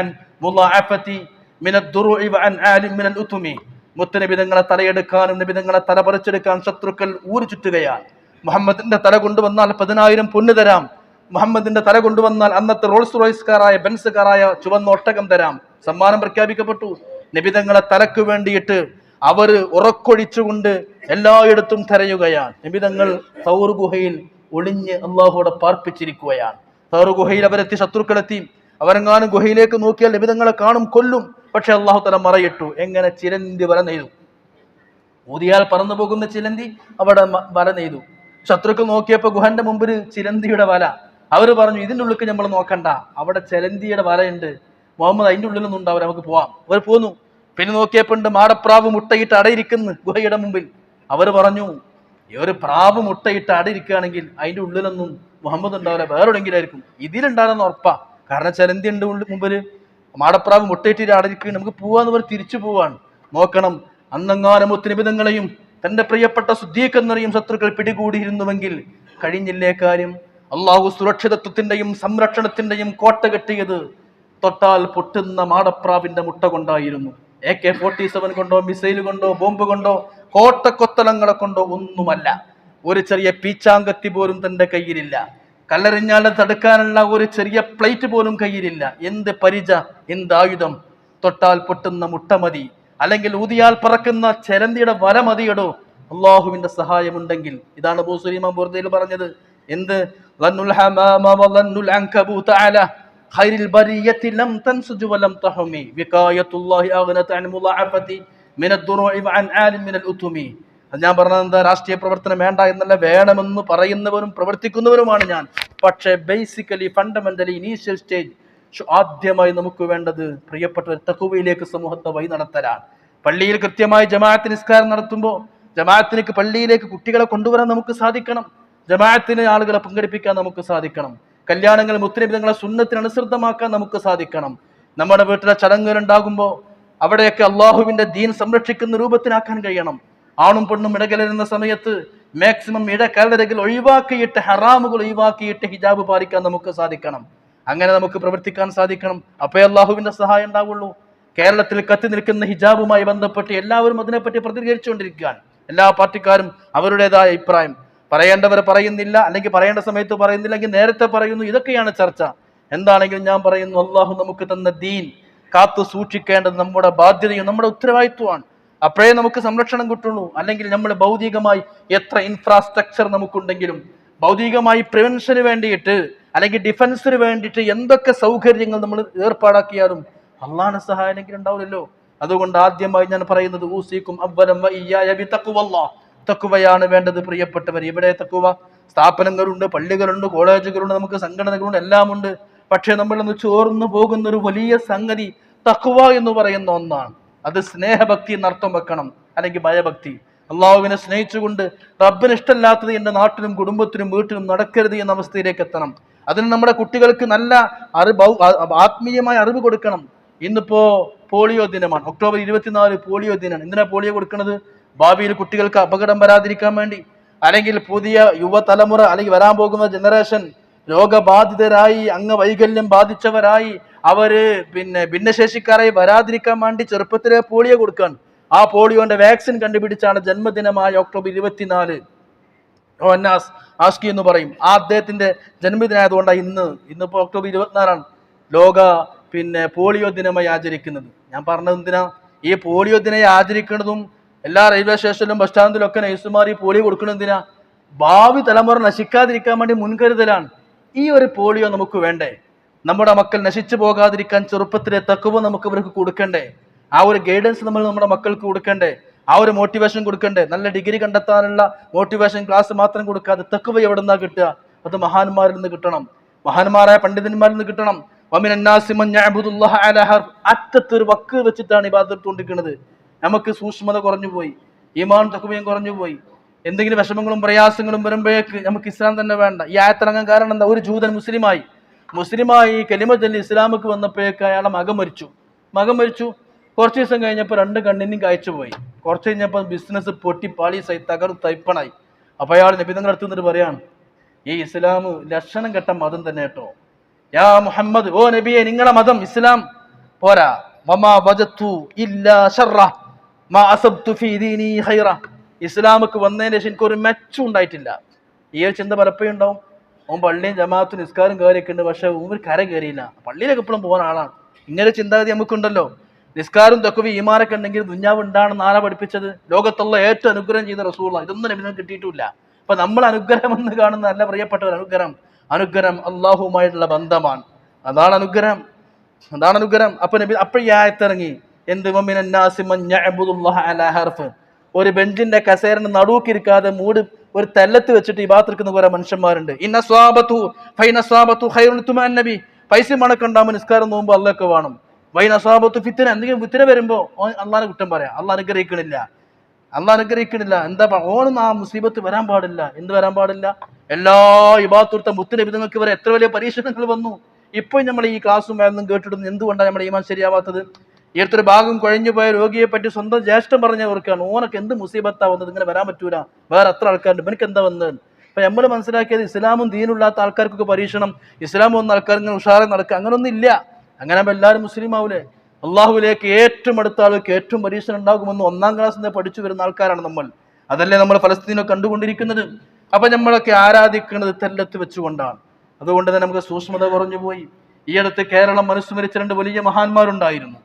അൻ മുളാഅഫതി മിനദ് ദുറുഇ വഅൻ ആലിം മിനൽ ഉതുമി. മുത്തനബി തങ്ങളെ തലയെടുക്കാനും നബി തങ്ങളെ തല പറിച്ചെടുക്കാൻ ശത്രുക്കൾ ഊരി ചുറ്റുകയാണ്. മുഹമ്മദിന്റെ തല കൊണ്ടുവന്നാൽ പതിനായിരം പൊന്ന് തരാം. മുഹമ്മദിന്റെ തല കൊണ്ടുവന്നാൽ അന്നത്തെ റോൾസ് റോയ്സ്കാരായ ബെൻസുകാരായ ചുവന്ന ഒട്ടകം തരാം. സമ്മാനം പ്രഖ്യാപിക്കപ്പെട്ടു. നബിതങ്ങളെ തലക്ക് വേണ്ടിയിട്ട് അവർ ഉറക്കൊഴിച്ചുകൊണ്ട് എല്ലായിടത്തും തരയുകയാണ് നിബിതങ്ങൾ സൗർ ഗുഹയിൽ ഒളിഞ്ഞ് അള്ളാഹുവിടെ പാർപ്പിച്ചിരിക്കുകയാണ്. തേറു ഗുഹയിൽ അവരെത്തി ശത്രുക്കളെത്തി. അവരെങ്ങാനും ഗുഹയിലേക്ക് നോക്കിയാൽ ലഭിതങ്ങളെ കാണും കൊല്ലും. പക്ഷെ അള്ളാഹു തല മറയിട്ടു. എങ്ങനെ ചിരന്തി വര നെയ്തു? ഊതിയാൽ പറന്നു പോകുന്ന ചിലന്തി അവിടെ വര നെയ്തു. ശത്രുക്കൾ നോക്കിയപ്പോ ഗുഹന്റെ മുമ്പിൽ ചിലന്തിയുടെ വല. അവർ പറഞ്ഞു ഇതിന്റെ ഉള്ളിൽ നമ്മൾ നോക്കണ്ട. അവിടെ ചിലന്തിയുടെ വലയുണ്ട്. മുഹമ്മദ് അതിന്റെ ഉള്ളിലൊന്നും ഉണ്ടാവില്ല നമുക്ക് പോവാം. അവർ പോന്നു. പിന്നെ നോക്കിയപ്പോണ്ട് മാടപ്രാവ് മുട്ടയിട്ട് അടയിരിക്കുന്നു ഗുഹയുടെ മുമ്പിൽ. അവർ പറഞ്ഞു ഈ ഒരു പ്രാവ് മുട്ടയിട്ട് അടിയിരിക്കുകയാണെങ്കിൽ അതിന്റെ ഉള്ളിലൊന്നും മുഹമ്മദ് ഉണ്ടാവില്ല വേറെ എവിടെയെങ്കിലായിരിക്കും ഇതിലുണ്ടാകുന്ന ഉറപ്പാ. കാരണം ചിലന്തി ഉണ്ട് ഉള്ളിൽ മുമ്പിൽ മാടപ്രാവ് മുട്ടയിട്ട് അടയിരിക്കുകയും നമുക്ക് പോവാന്ന് പറഞ്ഞ് തിരിച്ചു പോവാണ്. നോക്കണം. അന്നങ്ങാനും ഒത്തിനിബിതങ്ങളെയും തന്റെ പ്രിയപ്പെട്ട ശുദ്ധീകരണയും ശത്രുക്കൾ പിടികൂടിയിരുന്നുവെങ്കിൽ കഴിഞ്ഞില്ലേ കാര്യം? അള്ളാഹു സുരക്ഷിതത്വത്തിന്റെയും സംരക്ഷണത്തിന്റെയും കോട്ട കെട്ടിയത് തൊട്ടാൽ പൊട്ടുന്ന മാടപ്രാവിന്റെ മുട്ട കൊണ്ടായിരുന്നു. എ കെ ഫോർട്ടി സെവൻ കൊണ്ടോ മിസൈൽ കൊണ്ടോ ബോംബ് കൊണ്ടോ കോട്ടക്കൊത്തളങ്ങളെ കൊണ്ടോ ഒന്നുമല്ല. ഒരു ചെറിയ പീച്ചാങ്കത്തി പോലും തന്റെ കയ്യിലില്ല. കല്ലെറിഞ്ഞാൽ തടുക്കാനുള്ള ഒരു ചെറിയ പ്ലേറ്റ് പോലും കയ്യിലില്ല. എന്ത് പരിച എന്ത് ആയുധം? തൊട്ടാൽ പൊട്ടുന്ന മുട്ട മതി. അല്ലെങ്കിൽ ഊതിയാൽ പറക്കുന്ന ചരന്തിയുടെ വല മതിയടോ. അള്ളാഹുവിന്റെ സഹായമുണ്ടെങ്കിൽ. ഇതാണ് ബൂസുലിമാൻ ബുർദയിൽ പറഞ്ഞത്. എന്ത്? ഖൈരിൽ ബരിയത്തി ലം തൻസുജു വലം തഹമി. വികായത്തുല്ലാഹി അഗ്നത അൻ ഞാൻ പറഞ്ഞത് എന്താ? രാഷ്ട്രീയ പ്രവർത്തനം വേണ്ട എന്നല്ല വേണമെന്ന് പറയുന്നവരും പ്രവർത്തിക്കുന്നവരുമാണ് ഞാൻ. പക്ഷേ ബേസിക്കലി ഫണ്ടമെന്റലി ഇനീഷ്യൽ സ്റ്റേജ് ആദ്യമായി നമുക്ക് വേണ്ടത് പ്രിയപ്പെട്ട തക്കുവയിലേക്ക് സമൂഹത്തെ വഴി നടത്തലാണ്. പള്ളിയിൽ കൃത്യമായി ജമാഅത്ത് നിസ്കാരം നടത്തുമ്പോൾ ജമാഅത്തിനേക്ക് പള്ളിയിലേക്ക് കുട്ടികളെ കൊണ്ടുവരാൻ നമുക്ക് സാധിക്കണം. ജമാഅത്തിന് ആളുകളെ പങ്കെടുപ്പിക്കാൻ നമുക്ക് സാധിക്കണം. കല്യാണങ്ങൾ മുത്തരബിതങ്ങളെ സുന്നത്തിന് അനുസൃതമാക്കാൻ നമുക്ക് സാധിക്കണം. നമ്മുടെ വീട്ടിലെ ചടങ്ങുകൾ ഉണ്ടാകുമ്പോൾ അവിടെയൊക്കെ അള്ളാഹുവിന്റെ ദീൻ സംരക്ഷിക്കുന്ന രൂപത്തിനാക്കാൻ കഴിയണം. ആണും പെണ്ണും ഇടകലരുന്ന സമയത്ത് മാക്സിമം ഇടകലരകൾ ഒഴിവാക്കിയിട്ട് ഹറാമുകൾ ഒഴിവാക്കിയിട്ട് ഹിജാബ് പാലിക്കാൻ നമുക്ക് സാധിക്കണം. അങ്ങനെ നമുക്ക് പ്രവർത്തിക്കാൻ സാധിക്കണം. അപ്പോൾ അള്ളാഹുവിന്റെ സഹായം ഉണ്ടാവുള്ളൂ. കേരളത്തിൽ കത്തി നിൽക്കുന്ന ഹിജാബുമായി ബന്ധപ്പെട്ട് എല്ലാവരും അതിനെപ്പറ്റി പ്രതികരിച്ചുകൊണ്ടിരിക്കുകയാണ്. എല്ലാ പാർട്ടിക്കാരും അവരുടേതായ അഭിപ്രായം. പറയേണ്ടവർ പറയുന്നില്ല അല്ലെങ്കിൽ പറയേണ്ട സമയത്ത് പറയുന്നില്ലെങ്കിൽ നേരത്തെ പറയുന്നു ഇതൊക്കെയാണ് ചർച്ച. എന്താണെങ്കിലും ഞാൻ പറയുന്നു അള്ളാഹു നമുക്ക് തന്ന ദീൻ കാത്തു സൂക്ഷിക്കേണ്ടത് നമ്മുടെ ബാധ്യതയും നമ്മുടെ ഉത്തരവാദിത്വമാണ്. അപ്പോഴേ നമുക്ക് സംരക്ഷണം കിട്ടുള്ളൂ. അല്ലെങ്കിൽ നമ്മൾ ഭൗതികമായി എത്ര ഇൻഫ്രാസ്ട്രക്ചർ നമുക്കുണ്ടെങ്കിലും ഭൗതികമായി പ്രിവെൻഷന് വേണ്ടിയിട്ട് അല്ലെങ്കിൽ ഡിഫൻസിന് വേണ്ടിയിട്ട് എന്തൊക്കെ സൗകര്യങ്ങൾ നമ്മൾ ഏർപ്പാടാക്കിയാലും അള്ളാഹുടെ സഹായം അല്ലെങ്കിൽ ഉണ്ടാവില്ലല്ലോ. അതുകൊണ്ട് ആദ്യമായി ഞാൻ പറയുന്നത് ഊസിക്കും അവലം. തക്കുവയാണ് വേണ്ടത് പ്രിയപ്പെട്ടവർ. ഇവിടെ തക്കുവ സ്ഥാപനങ്ങളുണ്ട് പള്ളികളുണ്ട് കോളേജുകളുണ്ട് നമുക്ക് സംഘടനകളുണ്ട് എല്ലാമുണ്ട്. പക്ഷെ നമ്മളൊന്ന് ചോർന്നു പോകുന്ന ഒരു വലിയ സംഗതി തക്കുവ എന്ന് പറയുന്ന ഒന്നാണ്. അത് സ്നേഹഭക്തി എന്നർത്ഥം വെക്കണം അല്ലെങ്കിൽ ഭയഭക്തി. അള്ളാഹുവിനെ സ്നേഹിച്ചുകൊണ്ട് റബ്ബിന് ഇഷ്ടമല്ലാത്തത് എന്റെ നാട്ടിലും കുടുംബത്തിലും വീട്ടിലും നടക്കരുത് എന്ന അവസ്ഥയിലേക്ക് എത്തണം. അതിന് നമ്മുടെ കുട്ടികൾക്ക് നല്ല അറിവ് ആത്മീയമായ അറിവ് കൊടുക്കണം. ഇന്നിപ്പോ പോളിയോ ദിനമാണ്. ഒക്ടോബർ ഇരുപത്തിനാല് പോളിയോ ദിനമാണ്. എന്തിനാ പോളിയോ കൊടുക്കുന്നത് ഭാവിയിൽ കുട്ടികൾക്ക് അപകടം വരാതിരിക്കാൻ വേണ്ടി. അല്ലെങ്കിൽ പുതിയ യുവതലമുറ അല്ലെങ്കിൽ വരാൻ പോകുന്ന ജനറേഷൻ രോഗബാധിതരായി അംഗവൈകല്യം ബാധിച്ചവരായി അവർ പിന്നെ ഭിന്നശേഷിക്കാരായി വരാതിരിക്കാൻ വേണ്ടി ചെറുപ്പത്തിലെ പോളിയോ കൊടുക്കാൻ. ആ പോളിയോന്റെ വാക്സിൻ കണ്ടുപിടിച്ചാണ് ജന്മദിനമായ ഒക്ടോബർ ഇരുപത്തിനാല്. ഓന്നാസ് ആസ്കി എന്ന് പറയും. ആ അദ്ദേഹത്തിന്റെ ജന്മദിനമായതുകൊണ്ടാണ് ഇന്ന്. ഇന്നിപ്പോ ഒക്ടോബർ ഇരുപത്തിനാലാണ് ലോക പിന്നെ പോളിയോ ദിനമായി ആചരിക്കുന്നത്. ഞാൻ പറഞ്ഞത് എന്തിനാ? ഈ പോളിയോ ദിനമായി ആചരിക്കുന്നതും എല്ലാ റെയിൽവേ സ്റ്റേഷനിലും ബസ് സ്റ്റാൻഡിലും ഒക്കെ നഴ്സുമാർ ഈ പോളിയോ കൊടുക്കുന്നത് എന്തിനാ? ഭാവി തലമുറ നശിക്കാതിരിക്കാൻ വേണ്ടി മുൻകരുതലാണ് ഈ ഒരു പോളിയോ നമുക്ക് വേണ്ടേ? നമ്മുടെ മക്കൾ നശിച്ചു പോകാതിരിക്കാൻ ചെറുപ്പത്തിലെ തക്കവ് നമുക്ക് ഇവർക്ക് കൊടുക്കണ്ടേ? ആ ഒരു ഗൈഡൻസ് നമ്മൾ നമ്മുടെ മക്കൾക്ക് കൊടുക്കണ്ടേ? ആ ഒരു മോട്ടിവേഷൻ കൊടുക്കണ്ടേ? നല്ല ഡിഗ്രി കണ്ടെത്താനുള്ള മോട്ടിവേഷൻ ക്ലാസ് മാത്രം കൊടുക്കാതെ തക്കവ് എവിടെ നിന്നാ കിട്ടുക? അത് മഹാന്മാരിൽ നിന്ന് കിട്ടണം. മഹാന്മാരായ പണ്ഡിതന്മാരിൽ നിന്ന് കിട്ടണം. അറ്റത്തൊരു വക്ക് വെച്ചിട്ടാണ് ഇബാദത്ത് കൊണ്ടിരിക്കുന്നത് നമുക്ക് സൂക്ഷ്മത കുറഞ്ഞു പോയി. ഈമാൻ തക്കുവയും കുറഞ്ഞു പോയി. എന്തെങ്കിലും വിഷമങ്ങളും പ്രയാസങ്ങളും വരുമ്പോഴേക്ക് നമുക്ക് ഇസ്ലാം തന്നെ വേണ്ട. ഈ ആയത്തിറങ്ങാൻ കാരണം എന്താ? ഒരു ജൂതൻ മുസ്ലിമായി. മുസ്ലിമായി കലിമ ചൊല്ലി ഇസ്ലാമിക്ക് വന്നപ്പോഴേക്ക് അയാളെ മകൻ മരിച്ചു. മകൻ മരിച്ചു. കുറച്ച് ദിവസം കഴിഞ്ഞപ്പോൾ രണ്ട് കണ്ണിനും കാഴ്ച പോയി. കുറച്ച് കഴിഞ്ഞപ്പോൾ ബിസിനസ് പൊട്ടി പാളീസായി തകർന്ന് തൈപ്പണായി അപ്പൊ അയാൾ നിബിധങ്ങൾ എടുത്തുനിന്നിട്ട് പറയാണ് ഈ ഇസ്ലാം ലക്ഷണം കെട്ട മതം തന്നെ കേട്ടോ. യാ മുഹമ്മദ് ഓ നബിയെ നിങ്ങളെ മതം ഇസ്ലാം. പോരാ. വമാ വജത്തു ഇല്ലാ മാ ഫീ ദീനി ഇസ്ലാമക്ക് വന്നതിന് ശേഷം എനിക്കൊരു മെച്ചം ഉണ്ടായിട്ടില്ല. ഈ ഒരു ചിന്ത പലപ്പോഴും ഉണ്ടാവും. ഓൻ പള്ളിയും ജമാഅത്തും നിസ്കാരം കയറിയൊക്കെ ഉണ്ട് പക്ഷെ ഒരു കര കയറിയില്ല പള്ളിയിലൊക്കെ എപ്പോഴും പോകുന്ന ആളാണ്. ഇങ്ങനെ ചിന്താഗതി നമുക്കുണ്ടല്ലോ. നിസ്കാരം തൊക്കവി ഈമാനൊക്കെ ഉണ്ടെങ്കിൽ ദുഞ്ഞാവ് ഉണ്ടാണെന്ന് ആരാ പഠിപ്പിച്ചത്? ലോകത്തുള്ള ഏറ്റവും അനുഗ്രഹം ചെയ്ത റസൂള ഇതൊന്നും നബിനെ കിട്ടിയിട്ടില്ല. അപ്പൊ നമ്മൾ അനുഗ്രഹം എന്ന് കാണുന്ന അല്ല പ്രിയപ്പെട്ടവർ അനുഗ്രഹം. അനുഗ്രഹം അള്ളാഹുമായിട്ടുള്ള ബന്ധമാണ്. അതാണ് അനുഗ്രഹം. അതാണ് അനുഗ്രഹം. അപ്പൊ നബി അപ്പോഴീ ആയത്തിറങ്ങി. എന്ത്? വമിനൻ നാസി മൻ യഅ്ബുദുല്ലാഹ അലാ ഹർഫ്. ഒരു ബെഞ്ചിന്റെ കസേരന് നടുക്കിരിക്കാതെ മൂട് ഒരു തെല്ലത്ത് വെച്ചിട്ട് ഈ ഭാഗത്തിരിക്കുന്ന കുറെ മനുഷ്യന്മാരുണ്ട്. ഇന്ന സ്വാബത്തു ഫൈന സ്വാബത്തു ഹൈറുത്തുമാൻ തുമാൻ നബി. പൈസ മണക്കുണ്ടാകുമ്പോൾ നിസ്കാരം നോക്കുമ്പോൾ അള്ളൊക്കെ വേണം. വൈന സ്വാബത്തു ഫിത്തിന എന്തെങ്കിലും ഫിത്തിന വരുമ്പോ അള്ളാനെ കുറ്റം പറയാം. അള്ളാഹ് അനുഗ്രഹിക്കണില്ല. അള്ളാഹ് അനുഗ്രഹിക്കണില്ല. എന്താ ഓനും ആ മുസീബത്ത് വരാൻ പാടില്ല. എന്ത് വരാൻ പാടില്ല? എല്ലാ ഇബാത്തുർത്ത മുത്തുനബിതങ്ങൾക്ക് വരെ എത്ര വലിയ പരീക്ഷണങ്ങൾ വന്നു. ഇപ്പോൾ നമ്മൾ ഈ ക്ലാസ്സും വേദനും കേട്ടിടുന്നു എന്തുകൊണ്ടാണ് നമ്മുടെ ഈമാൻ ശരിയാവാത്തത്? ഈ അടുത്തൊരു ഭാഗം കഴിഞ്ഞു പോയ രോഗിയെ പറ്റി സ്വന്തം ജ്യേഷ്ഠം പറഞ്ഞവർക്കാണ് ഓനക്ക് എന്ത് മുസീബത്താ വന്നത്? ഇങ്ങനെ വരാൻ പറ്റൂല. വേറെ അത്ര ആൾക്കാരുണ്ട്? ഇവനക്ക് എന്താ വന്നത്? അപ്പൊ നമ്മൾ മനസ്സിലാക്കിയത് ഇസ്ലാമും ദീനുള്ളാത്ത ആൾക്കാർക്കൊക്കെ പരീക്ഷണം. ഇസ്ലാം വന്ന ആൾക്കാർ ഇങ്ങനെ ഉഷാറെ നടക്കുക. അങ്ങനൊന്നും ഇല്ല. അങ്ങനെ എല്ലാവരും മുസ്ലിം ആവൂലേ? അള്ളാഹുലേക്ക് ഏറ്റവും അടുത്ത ആൾക്ക് ഏറ്റവും പരീക്ഷണം ഉണ്ടാകുമെന്ന് ഒന്നാം ക്ലാസ് നിന്ന് പഠിച്ചു വരുന്ന ആൾക്കാരാണ് നമ്മൾ. അതല്ലേ നമ്മൾ ഫലസ്തീനെ കണ്ടുകൊണ്ടിരിക്കുന്നത്? അപ്പൊ നമ്മളൊക്കെ ആരാധിക്കുന്നത് തെല്ലത്ത് വെച്ചുകൊണ്ടാണ്. അതുകൊണ്ട് തന്നെ നമുക്ക് സൂക്ഷ്മത കുറഞ്ഞു പോയി. ഈ അടുത്ത് കേരളം മനസ്സുമരിച്ച രണ്ട് വലിയ മഹാന്മാരുണ്ടായിരുന്നു.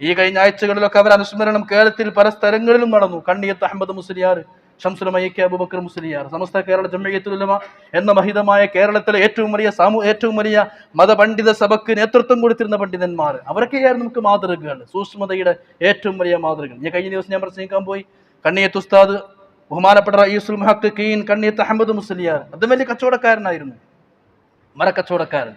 ഈ കഴിഞ്ഞ ആഴ്ചകളിലൊക്കെ അവർ അനുസ്മരണം കേരളത്തിൽ പല സ്ഥലങ്ങളിലും നടന്നു. കണ്ണിയത്ത് അഹമ്മദ് മുസ്ലിയാർ ഷംസുലമയ്ക്ക് അബുബക്കർ മുസ്ലിയാർ സമസ്ത കേരള ജമ്മയത്തുലമ എന്ന മഹിതമായ കേരളത്തിലെ ഏറ്റവും വലിയ സാമൂ ഏറ്റവും വലിയ മതപണ്ഡിത സഭയ്ക്ക് നേതൃത്വം കൊടുത്തിരുന്ന പണ്ഡിതന്മാർ. അവരൊക്കെയായിരുന്നു നമുക്ക് മാതൃകകൾ. സൂക്ഷ്മതയുടെ ഏറ്റവും വലിയ മാതൃകകൾ. ഞാൻ കഴിഞ്ഞ ദിവസം ഞാൻ പ്രസംഗിക്കാൻ പോയി. കണ്ണിയത്ത് ഉസ്താദ് ബഹുമാനപ്പെട്ട റയീസുൽ കീൻ കണ്ണിയത്ത് അഹമ്മദ് മുസ്ലിയാർ. അതും വലിയ കച്ചവടക്കാരനായിരുന്നു. മരക്കച്ചവടക്കാരൻ.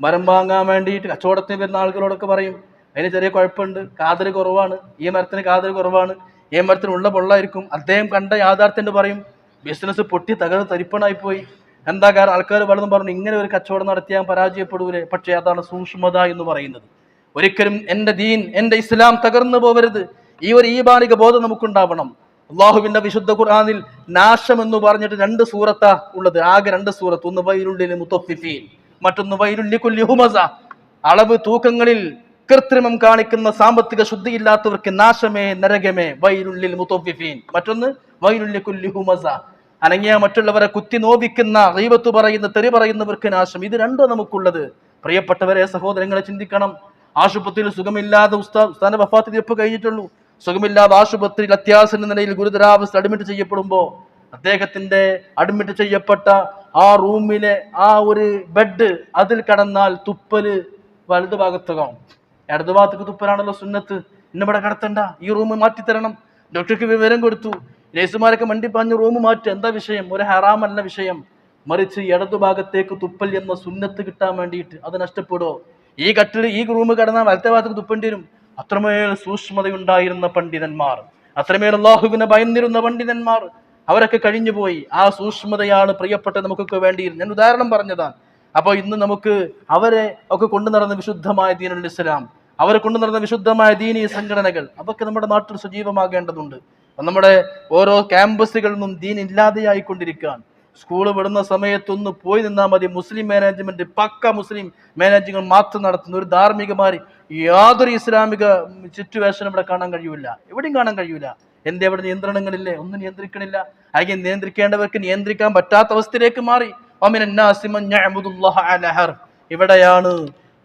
മരം വാങ്ങാൻ വേണ്ടിയിട്ട് കച്ചവടത്തിന് വരുന്ന ആളുകളോടൊക്കെ പറയും അതിന് ചെറിയ കുഴപ്പമുണ്ട്. കാതൽ കുറവാണ്. ഈ മരത്തിന് കാതൽ കുറവാണ്. ഈ മരത്തിന് ഉള്ള പൊള്ളായിരിക്കും. അദ്ദേഹം കണ്ട യാഥാർത്ഥ്യം പറയും ബിസിനസ് പൊട്ടി തകർന്ന് തരിപ്പണായി പോയി എന്താ കാരണം ആൾക്കാർ പലതും പറഞ്ഞു ഇങ്ങനെ ഒരു കച്ചവടം നടത്തിയാൽ പരാജയപ്പെടൂലേ? പക്ഷേ അതാണ് സൂക്ഷ്മത എന്ന് പറയുന്നത്. ഒരിക്കലും എന്റെ ദീൻ എന്റെ ഇസ്ലാം തകർന്നു പോകരുത്. ഈ ഒരു ഈബാലിക ബോധം നമുക്കുണ്ടാവണം. അള്ളാഹുവിന്റെ വിശുദ്ധ ഖുർആാനിൽ നാശം എന്ന് പറഞ്ഞിട്ട് രണ്ട് സൂറത്താ ഉള്ളത്. ആകെ രണ്ട് സൂറത്ത്. ഒന്ന് വൈരുള്ളിൽ മുത്തഫിഫീൻ മറ്റൊന്ന് കുല്ലി ഹുമസ അളവ് തൂക്കങ്ങളിൽ കൃത്രിമം കാണിക്കുന്ന സാമ്പത്തിക ശുദ്ധിയില്ലാത്തവർക്ക് നാശമേ നരകമേ വൈരുള്ളിൽ മുത്തോഫിഫീൻ മറ്റൊന്ന് വൈരുള്ളി കുല്ലി ഹുമസ. അനങ്ങിയ മറ്റുള്ളവരെ കുത്തി നോവിക്കുന്ന റീബത്ത് പറയുന്ന തെറി പറയുന്നവർക്ക് നാശം. ഇത് രണ്ടോ നമുക്കുള്ളത്. പ്രിയപ്പെട്ടവരെ സഹോദരങ്ങളെ ചിന്തിക്കണം. ആശുപത്രിയിൽ സുഖമില്ലാതെ ഉസ്താദ് ഉസ്താന്റെ വഫാത്തിന് എപ്പോൾ കഴിഞ്ഞിട്ടുള്ളൂ. സുഖമില്ലാതെ ആശുപത്രിയിൽ അത്യാസന്ന നിലയിൽ ഗുരുതരാവസ്ഥ അഡ്മിറ്റ് ചെയ്യപ്പെടുമ്പോൾ അദ്ദേഹത്തിന്റെ അഡ്മിറ്റ് ചെയ്യപ്പെട്ട ആ റൂമിലെ ആ ഒരു ബെഡ് അതിൽ കടന്നാൽ തുപ്പൽ വലതു ഭാഗത്ത് കാണും. ഇടതു ഭാഗത്തേക്ക് തുപ്പലാണല്ലോ സുന്നത്ത്. ഇന്നിവിടെ കടത്തണ്ട. ഈ റൂം മാറ്റിത്തരണം. ഡോക്ടർക്ക് വിവരം കൊടുത്തു. നേഴ്സുമാരൊക്കെ മണ്ടി പറഞ്ഞ് റൂം മാറ്റുക. എന്താ വിഷയം? ഒരു ഹറാമല്ല വിഷയം. മറിച്ച് ഇടതു ഭാഗത്തേക്ക് തുപ്പൽ എന്ന സുന്നത്ത് കിട്ടാൻ വേണ്ടിയിട്ട് അത് നഷ്ടപ്പെടുമോ ഈ കട്ടിൽ ഈ റൂം കടന്നാൽ വലത്തെ ഭാഗത്തേക്ക് തുപ്പേണ്ടി വരും. അത്രമേൽ സൂക്ഷ്മതയുണ്ടായിരുന്ന പണ്ഡിതന്മാർ. അത്രമേൽ അള്ളാഹുവിനെ ഭയന്നിരുന്ന പണ്ഡിതന്മാർ. അവരൊക്കെ കഴിഞ്ഞുപോയി. ആ സൂക്ഷ്മതയാണ് പ്രിയപ്പെട്ട നമുക്കൊക്കെ വേണ്ടിയിരുന്നത്. ഞാൻ ഉദാഹരണം പറഞ്ഞതാണ്. അപ്പോൾ ഇന്ന് നമുക്ക് അവരെ ഒക്കെ കൊണ്ടു നടന്ന വിശുദ്ധമായ ദീനുൽ ഇസ്ലാം അവരെ കൊണ്ടു നടന്ന വിശുദ്ധമായ ദീനീ സംഘടനകൾ അതൊക്കെ നമ്മുടെ നാട്ടിൽ സജീവമാകേണ്ടതുണ്ട്. നമ്മുടെ ഓരോ ക്യാമ്പസുകളിൽ നിന്നും ദീൻ ഇല്ലാതെയായിക്കൊണ്ടിരിക്കുകയാണ്. സ്കൂൾ വിടുന്ന സമയത്തൊന്ന് പോയി നിന്നാൽ മതി. മുസ്ലിം മാനേജ്മെന്റ് പക്ക മുസ്ലിം മാനേജ്മെന്റ് മാത്രം നടത്തുന്ന ഒരു ധാർമ്മികമാരി യാതൊരു ഇസ്ലാമിക സിറ്റുവേഷനും ഇവിടെ കാണാൻ കഴിയൂല. എവിടെയും കാണാൻ കഴിയൂല. എന്തേ അവിടെ നിയന്ത്രണങ്ങളില്ലേ? ഒന്നും നിയന്ത്രിക്കണില്ല. അല്ലെങ്കിൽ നിയന്ത്രിക്കേണ്ടവർക്ക് നിയന്ത്രിക്കാൻ പറ്റാത്ത അവസ്ഥയിലേക്ക് മാറി. ഇവിടെയാണ്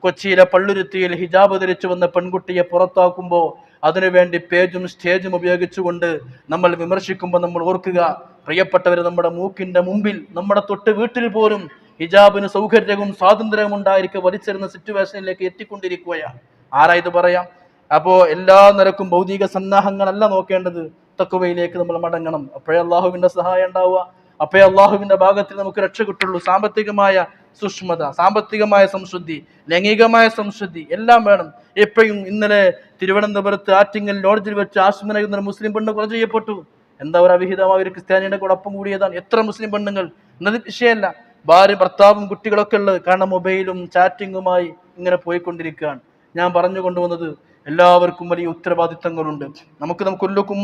കൊച്ചിയിലെ പള്ളുരുത്തിയിൽ ഹിജാബ് ധരിച്ചു വന്ന പെൺകുട്ടിയെ പുറത്താക്കുമ്പോൾ അതിനുവേണ്ടി പേജും സ്റ്റേജും ഉപയോഗിച്ചുകൊണ്ട് നമ്മൾ വിമർശിക്കുമ്പോൾ നമ്മൾ ഓർക്കുക പ്രിയപ്പെട്ടവർ നമ്മുടെ മൂക്കിന്റെ മുമ്പിൽ നമ്മുടെ തൊട്ട് വീട്ടിൽ പോലും ഹിജാബിന് സൗകര്യവും സ്വാതന്ത്ര്യവും ഉണ്ടായിരിക്കും വലിച്ചിരുന്ന സിറ്റുവേഷനിലേക്ക് എത്തിക്കൊണ്ടിരിക്കുകയാണ്. ആരായത് പറയാം? അപ്പോൾ എല്ലാ നിരക്കും ഭൗതിക സന്നാഹങ്ങളല്ല നോക്കേണ്ടത്. തക്കുവയിലേക്ക് നമ്മൾ മടങ്ങണം. അപ്പോഴേ അള്ളാഹുവിന്റെ സഹായം ഉണ്ടാവുക. അപ്പോഴേ അള്ളാഹുവിന്റെ ഭാഗത്തിൽ നമുക്ക് രക്ഷ കിട്ടുള്ളൂ സാമ്പത്തികമായ സുഷ്മത സാമ്പത്തികമായ സംശുദ്ധി ലൈംഗികമായ സംശുദ്ധി എല്ലാം വേണം. എപ്പോഴും ഇന്നലെ തിരുവനന്തപുരത്ത് ആറ്റിങ്ങൽ ലോഡ്ജിൽ വെച്ച് ആശ്രമനകുന്ന ഒരു മുസ്ലിം പെണ്ണ് കൊല ചെയ്യപ്പെട്ടു. എന്താ ഒരു അവിഹിതമായ ഒരു ക്രിസ്ത്യാനിയുടെ കൂടെ ഒപ്പം കൂടിയതാണ്. എത്ര മുസ്ലിം പെണ്ണുങ്ങൾ? എന്നത് വിഷയമല്ല. ഭാര്യ ഭർത്താവും കുട്ടികളൊക്കെ ഉള്ളത്. കാരണം മൊബൈലും ചാറ്റിങ്ങുമായി ഇങ്ങനെ പോയിക്കൊണ്ടിരിക്കുകയാണ്. ഞാൻ പറഞ്ഞു കൊണ്ടുവന്നത് എല്ലാവർക്കും വലിയ ഉത്തരവാദിത്തങ്ങളുണ്ട്. നമുക്ക് നമുക്ക് കുല്ലുക്കും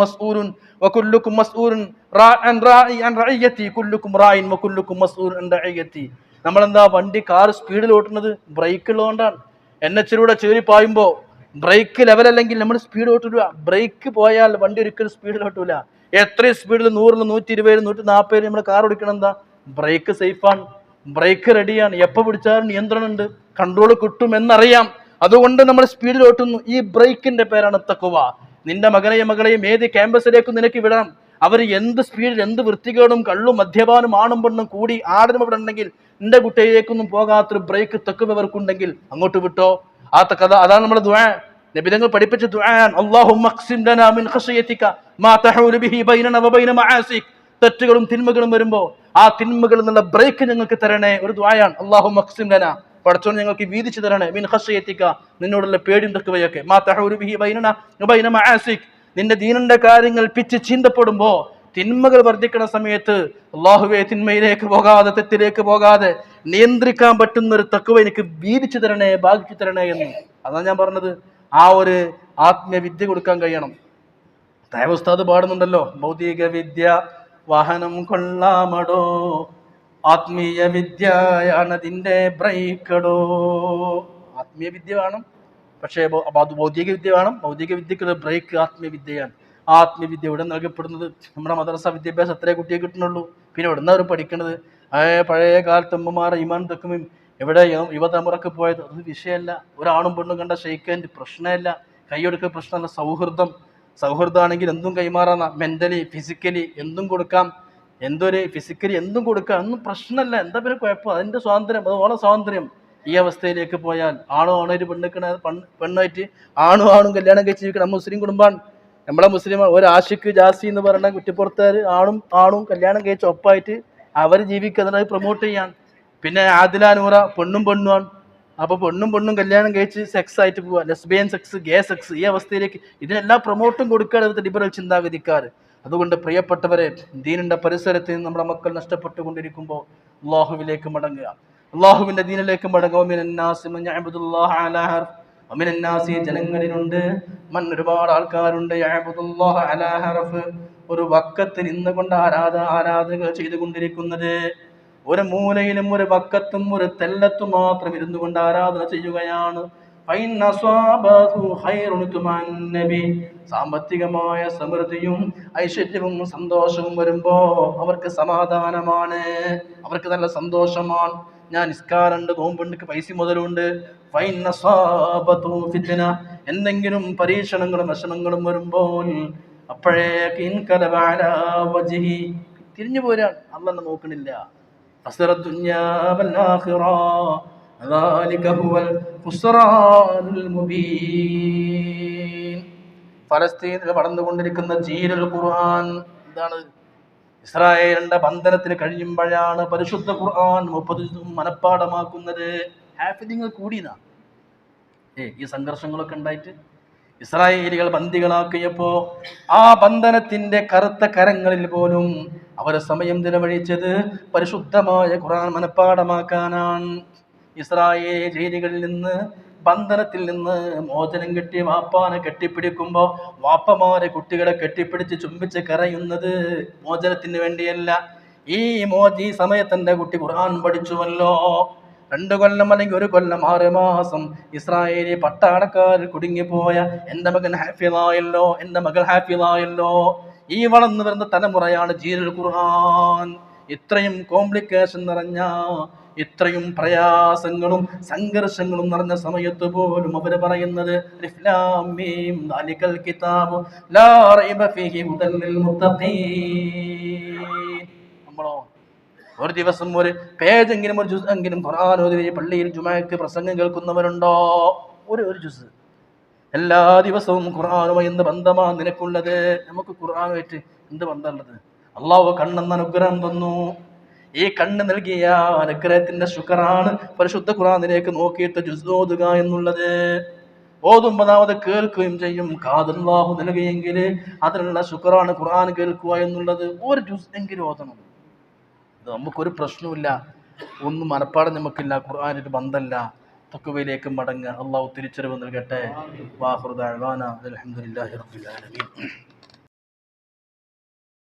നമ്മളെന്താ വണ്ടി കാർ സ്പീഡിൽ ഓട്ടുന്നത്? ബ്രേക്ക് ഉള്ളതുകൊണ്ടാണ്. എൻ എച്ചിലൂടെ ചേരി പായുമ്പോൾ ബ്രേക്ക് ലെവൽ അല്ലെങ്കിൽ നമ്മൾ സ്പീഡ് ഓട്ടില്ല ബ്രേക്ക് പോയാൽ വണ്ടി ഒരിക്കലും സ്പീഡിൽ ഓട്ടില്ല എത്ര സ്പീഡിൽ നൂറിൽ നൂറ്റി ഇരുപതിൽ നൂറ്റി നാൽപ്പതിൽ നമ്മൾ കാർ ഓടിക്കണം എന്താ? ബ്രേക്ക് സേഫാണ് ബ്രേക്ക് റെഡിയാണ് എപ്പോൾ പിടിച്ചാലും നിയന്ത്രണം ഉണ്ട് കൺട്രോൾ കിട്ടും അതുകൊണ്ട് നമ്മൾ സ്പീഡിൽ ഓട്ടുന്നു. ഈ ബ്രേക്കിന്റെ പേരാണ് തക്കുവ. നിന്റെ മകനെയും മകളെയും ഏത് ക്യാമ്പസിലേക്കും നിനക്ക് വിടണം. അവർ എന്ത് സ്പീഡിൽ എന്ത് വൃത്തികേടും കള്ളും മദ്യപാനും ആണും പെണ്ണും കൂടി ആടിനും ഇവിടെ ഉണ്ടെങ്കിൽ നിന്റെ കുട്ടിയിലേക്കൊന്നും പോകാത്തൊരു ബ്രേക്ക് തക്കുവ അവർക്കുണ്ടെങ്കിൽ അങ്ങോട്ട് വിട്ടോ. ആ കഥ അതാണ് നമ്മുടെ ദുആ. നബിതങ്ങൾ പഠിപ്പിച്ച തെറ്റുകളും തിന്മകളും വരുമ്പോ ആ തിന്മകളിൽ നിന്നുള്ള ബ്രേക്ക് ഞങ്ങൾക്ക് തരണേ. ഒരു ദ്വായാണ് അള്ളാഹു മക്സിം ലന. പടച്ചോൻ ഞങ്ങൾക്ക് വീതിച്ചു തരണേ. മിൻ ഹസ്യത്തിക്ക നിന്നോടുള്ള പേടിയും തക്കവയൊക്കെ മാ തഹൂരു ബിഹി ബൈനന ബൈന മആസിക്. നിന്റെ ദീനന്റെ കാര്യങ്ങൾ പിച്ച് ചിന്തപ്പെടുമ്പോൾ തിന്മകൾ വർദ്ധിക്കുന്ന സമയത്ത് അള്ളാഹുവെ തിന്മയിലേക്ക് പോകാതെ തെറ്റിലേക്ക് പോകാതെ നിയന്ത്രിക്കാൻ പറ്റുന്ന ഒരു തക്കുവ എനിക്ക് വീതിച്ചു തരണേ ഭാഗിച്ചു തരണേ എന്ന്. അതാണ് ഞാൻ പറഞ്ഞത്. ആ ഒരു ആത്മീയവിദ്യ കൊടുക്കാൻ കഴിയണം. ഉസ്താദ് പാടുന്നുണ്ടല്ലോ. ഭൗതിക വിദ്യ വാഹനം കൊള്ളാമടോ. ആത്മീയ വിദ്യയാണ് അതിന്റെ ബ്രേക്കടോ. ആത്മീയ വിദ്യ വേണം. പക്ഷേ അത് ഭൗതിക വിദ്യ വേണം. ഭൗതിക വിദ്യക്കുള്ള ബ്രേക്ക് ആത്മീയ വിദ്യയാണ്. ആത്മീയ വിദ്യ ഇവിടെ നൽകപ്പെടുന്നത് നമ്മുടെ മദ്രസ വിദ്യാഭ്യാസം അത്രേ കുട്ടിയെ കിട്ടുന്നുള്ളൂ. പിന്നെ എവിടെ അവർ പഠിക്കണത്? പഴയ കാലത്ത് അമ്മമാർ ഇമാൻ തക്കുമയും എവിടെ യുവതലമുറക്ക് പോയത്? അത് വിഷയമല്ല. ഒരാണും പെണ്ണും കണ്ട ഷെയ്ക്കന്റെ പ്രശ്നമല്ല. കൈയെടുക്കുക പ്രശ്നമല്ല. സൗഹൃദം. സൗഹൃദമാണെങ്കിൽ എന്തും കൈമാറാം. മെന്റലി ഫിസിക്കലി എന്തും കൊടുക്കാം. എന്തൊരു ഫിസിക്കലി എന്തും കൊടുക്കുക. ഒന്നും പ്രശ്നമല്ല. എന്താ പിന്നെ കുഴപ്പം? അതിന്റെ സ്വാതന്ത്ര്യം അത് സ്വാതന്ത്ര്യം. ഈ അവസ്ഥയിലേക്ക് പോയാൽ ആണു ആണോ പെണ്ണുക്കണ പെണ്ണായിട്ട് ആണു ആണും കല്യാണം കഴിച്ച് ജീവിക്കണം മുസ്ലിം കുടുംബമാണ്. നമ്മളെ മുസ്ലിം ഒരു ആഷിഖ് ജാസി എന്ന് പറയുന്ന കുറ്റിപ്പുറത്തുകാർ ആണും ആണും കല്യാണം കഴിച്ച് ഒപ്പായിട്ട് അവർ ജീവിക്കുന്നത് പ്രൊമോട്ട് ചെയ്യാൻ. പിന്നെ ആദിലാനൂറ പെണ്ണും പെണ്ണുമാണ്. അപ്പോൾ പെണ്ണും പെണ്ണും കല്യാണം കഴിച്ച് സെക്സ് ആയിട്ട് പോവാ ലെസ്ബിയൻ സെക്സ് ഗേ സെക്സ് ഈ അവസ്ഥയിലേക്ക് ഇതിനെല്ലാം പ്രൊമോട്ടും കൊടുക്കുകയാണ് ലിബറൽ ചിന്താഗതിക്കാർ അതുകൊണ്ട് പ്രിയപ്പെട്ടവരെ ദീനിന്റെ പരിസരത്ത് നിന്ന് നമ്മുടെ മക്കൾ നഷ്ടപ്പെട്ടുകൊണ്ടിരിക്കുമ്പോൾ അള്ളാഹുവിലേക്ക് മടങ്ങുക. അള്ളാഹുവിന്റെ ദീനിലേക്ക് മടങ്ങുക. ഒരുപാട് ആൾക്കാരുണ്ട്. ഒരു വക്കത്ത് നിന്നുകൊണ്ട് ആരാധ ആരാധകൾ ചെയ്തുകൊണ്ടിരിക്കുന്നത്. ഒരു മൂലയിലും ഒരു വക്കത്തും ഒരു തെല്ലത്തും മാത്രം ഇരുന്നു കൊണ്ട് ആരാധന ചെയ്യുകയാണ്. ഫൈൻ അസ്വാബഹു ഖൈറുൻ തുമന്നബി. സാമ്പത്തികമായ സമൃദ്ധിയും ഐശ്വര്യവും സന്തോഷവും വരുമ്പോ അവർക്ക് സമാധാനമാണ് അവർക്ക് നല്ല സന്തോഷമാണ് ഞാൻ നിസ്കാരമുണ്ട് നോമ്പുണ്ട് എനിക്ക് പൈസ മുതലുണ്ട് ഫൈൻ അസ്വാബതു ഫിത്ന. എന്തെങ്കിലും പരീക്ഷണങ്ങളും വിഷമങ്ങളും വരുമ്പോൾ അപ്പോഴേക്ക് ഇൻകലബ അലാ വജ്ഹി. തിരിഞ്ഞു പോരാൻ അള്ളന്നെ നോക്കണില്ല خسر الدنيا والآخرة ذلك هو الخسران المبين ഫലസ്തീനിൽ വളർന്നുകൊണ്ടിരിക്കുന്ന ജീരൽ ഖുർആൻ. എന്താണ് ഇസ്രായേലിന്റെ ബന്ധനത്തിന് കഴിയുമ്പോഴാണ് പരിശുദ്ധ ഖുർആൻ മുപ്പത് മനഃപ്പാടമാക്കുന്നത് ഹാഫിദിങ്ങൾ കൂടിയതാ. ഏ ഈ സംഘർഷങ്ങളൊക്കെ ഉണ്ടായിട്ട് ഇസ്രായേലികൾ ബന്ദികളാക്കിയപ്പോ ആ ബന്ധനത്തിന്റെ കറുത്ത കരങ്ങളിൽ പോലും അവർ സമയം ചെലവഴിച്ചത് പരിശുദ്ധമായ ഖുർആൻ മനഃപ്പാടമാക്കാനാണ് ഇസ്രായേൽ ജയിലുകളിൽ നിന്ന് ബന്ധനത്തിൽ നിന്ന് മോചനം കിട്ടി വാപ്പാനെ കെട്ടിപ്പിടിക്കുമ്പോ വാപ്പമാരെ കുട്ടികളെ കെട്ടിപ്പിടിച്ച് ചുംബിച്ച് കരയുന്നത് മോചനത്തിന് വേണ്ടിയല്ല. ഈ മോചി ഈ സമയത്ത് എന്റെ കുട്ടി ഖുർആൻ പഠിച്ചുവല്ലോ. രണ്ടു കൊല്ലം അല്ലെങ്കിൽ ഒരു കൊല്ലം ആറ് മാസം ഇസ്രായേലി പട്ടാളക്കാർ കുടുങ്ങിപ്പോയ എന്റെ മകൻ ഹാപ്പിയതായല്ലോ എന്റെ മകൾ ഹാപ്പിയതായല്ലോ ഈ വളർന്നു വരുന്ന തലമുറയാണ് ജീരൽ ഖുർആൻ. ഇത്രയും കോംപ്ലിക്കേഷൻ നിറഞ്ഞ ഇത്രയും പ്രയാസങ്ങളും സംഘർഷങ്ങളും നിറഞ്ഞ സമയത്ത് പോലും അവർ പറയുന്നത് "അലിഫ് മീം ദാലിക്കൽ കിതാബു ലാ ഫീഹി ഹുദൽ ലിൽ നമ്മളോ ഒരു ദിവസം ഒരു പേജെങ്കിലും ഒരു ജുസ് എങ്കിലും ഖുർആൻ ഓതി പള്ളിയിൽ ജുമാക്ക് പ്രസംഗം കേൾക്കുന്നവരുണ്ടോ? ഒരു ഒരു ജുസ്. എല്ലാ ദിവസവും ഖുറാനുമായി എന്ത് ബന്ധമാണ് നിനക്കുള്ളത്? നമുക്ക് ഖുറാനുമായിട്ട് എന്ത് ബന്ധമുള്ളത്? അള്ളാഹു കണ്ണെന്ന അനുഗ്രഹം തന്നു. ഈ കണ്ണ് നൽകിയ അനുഗ്രഹത്തിന്റെ ശുക്രാണ് പരിശുദ്ധ ഖുറാനിലേക്ക് നോക്കിയിട്ട് ജുസോതുക എന്നുള്ളത്. ഓതുമ്പതാമത് കേൾക്കുകയും ചെയ്യും. കാതല്ലാഹു നൽകിയെങ്കിൽ അതിനുള്ള ശുക്രാണ് ഖുറാൻ കേൾക്കുക എന്നുള്ളത്. ഒരു ജുസ് എങ്കിലും ഓതണം. നമുക്കൊരു പ്രശ്നമില്ല ഒന്നും മനപ്പാടം നമുക്കില്ല. ഖുർആാനൊരു ബന്ധല്ല. തക്കുവയിലേക്ക് മടങ്ങുക അള്ളാഹു തിരിച്ചറിവ് നൽകട്ടെ. വാഹുദാന അലഹമുല്ലാ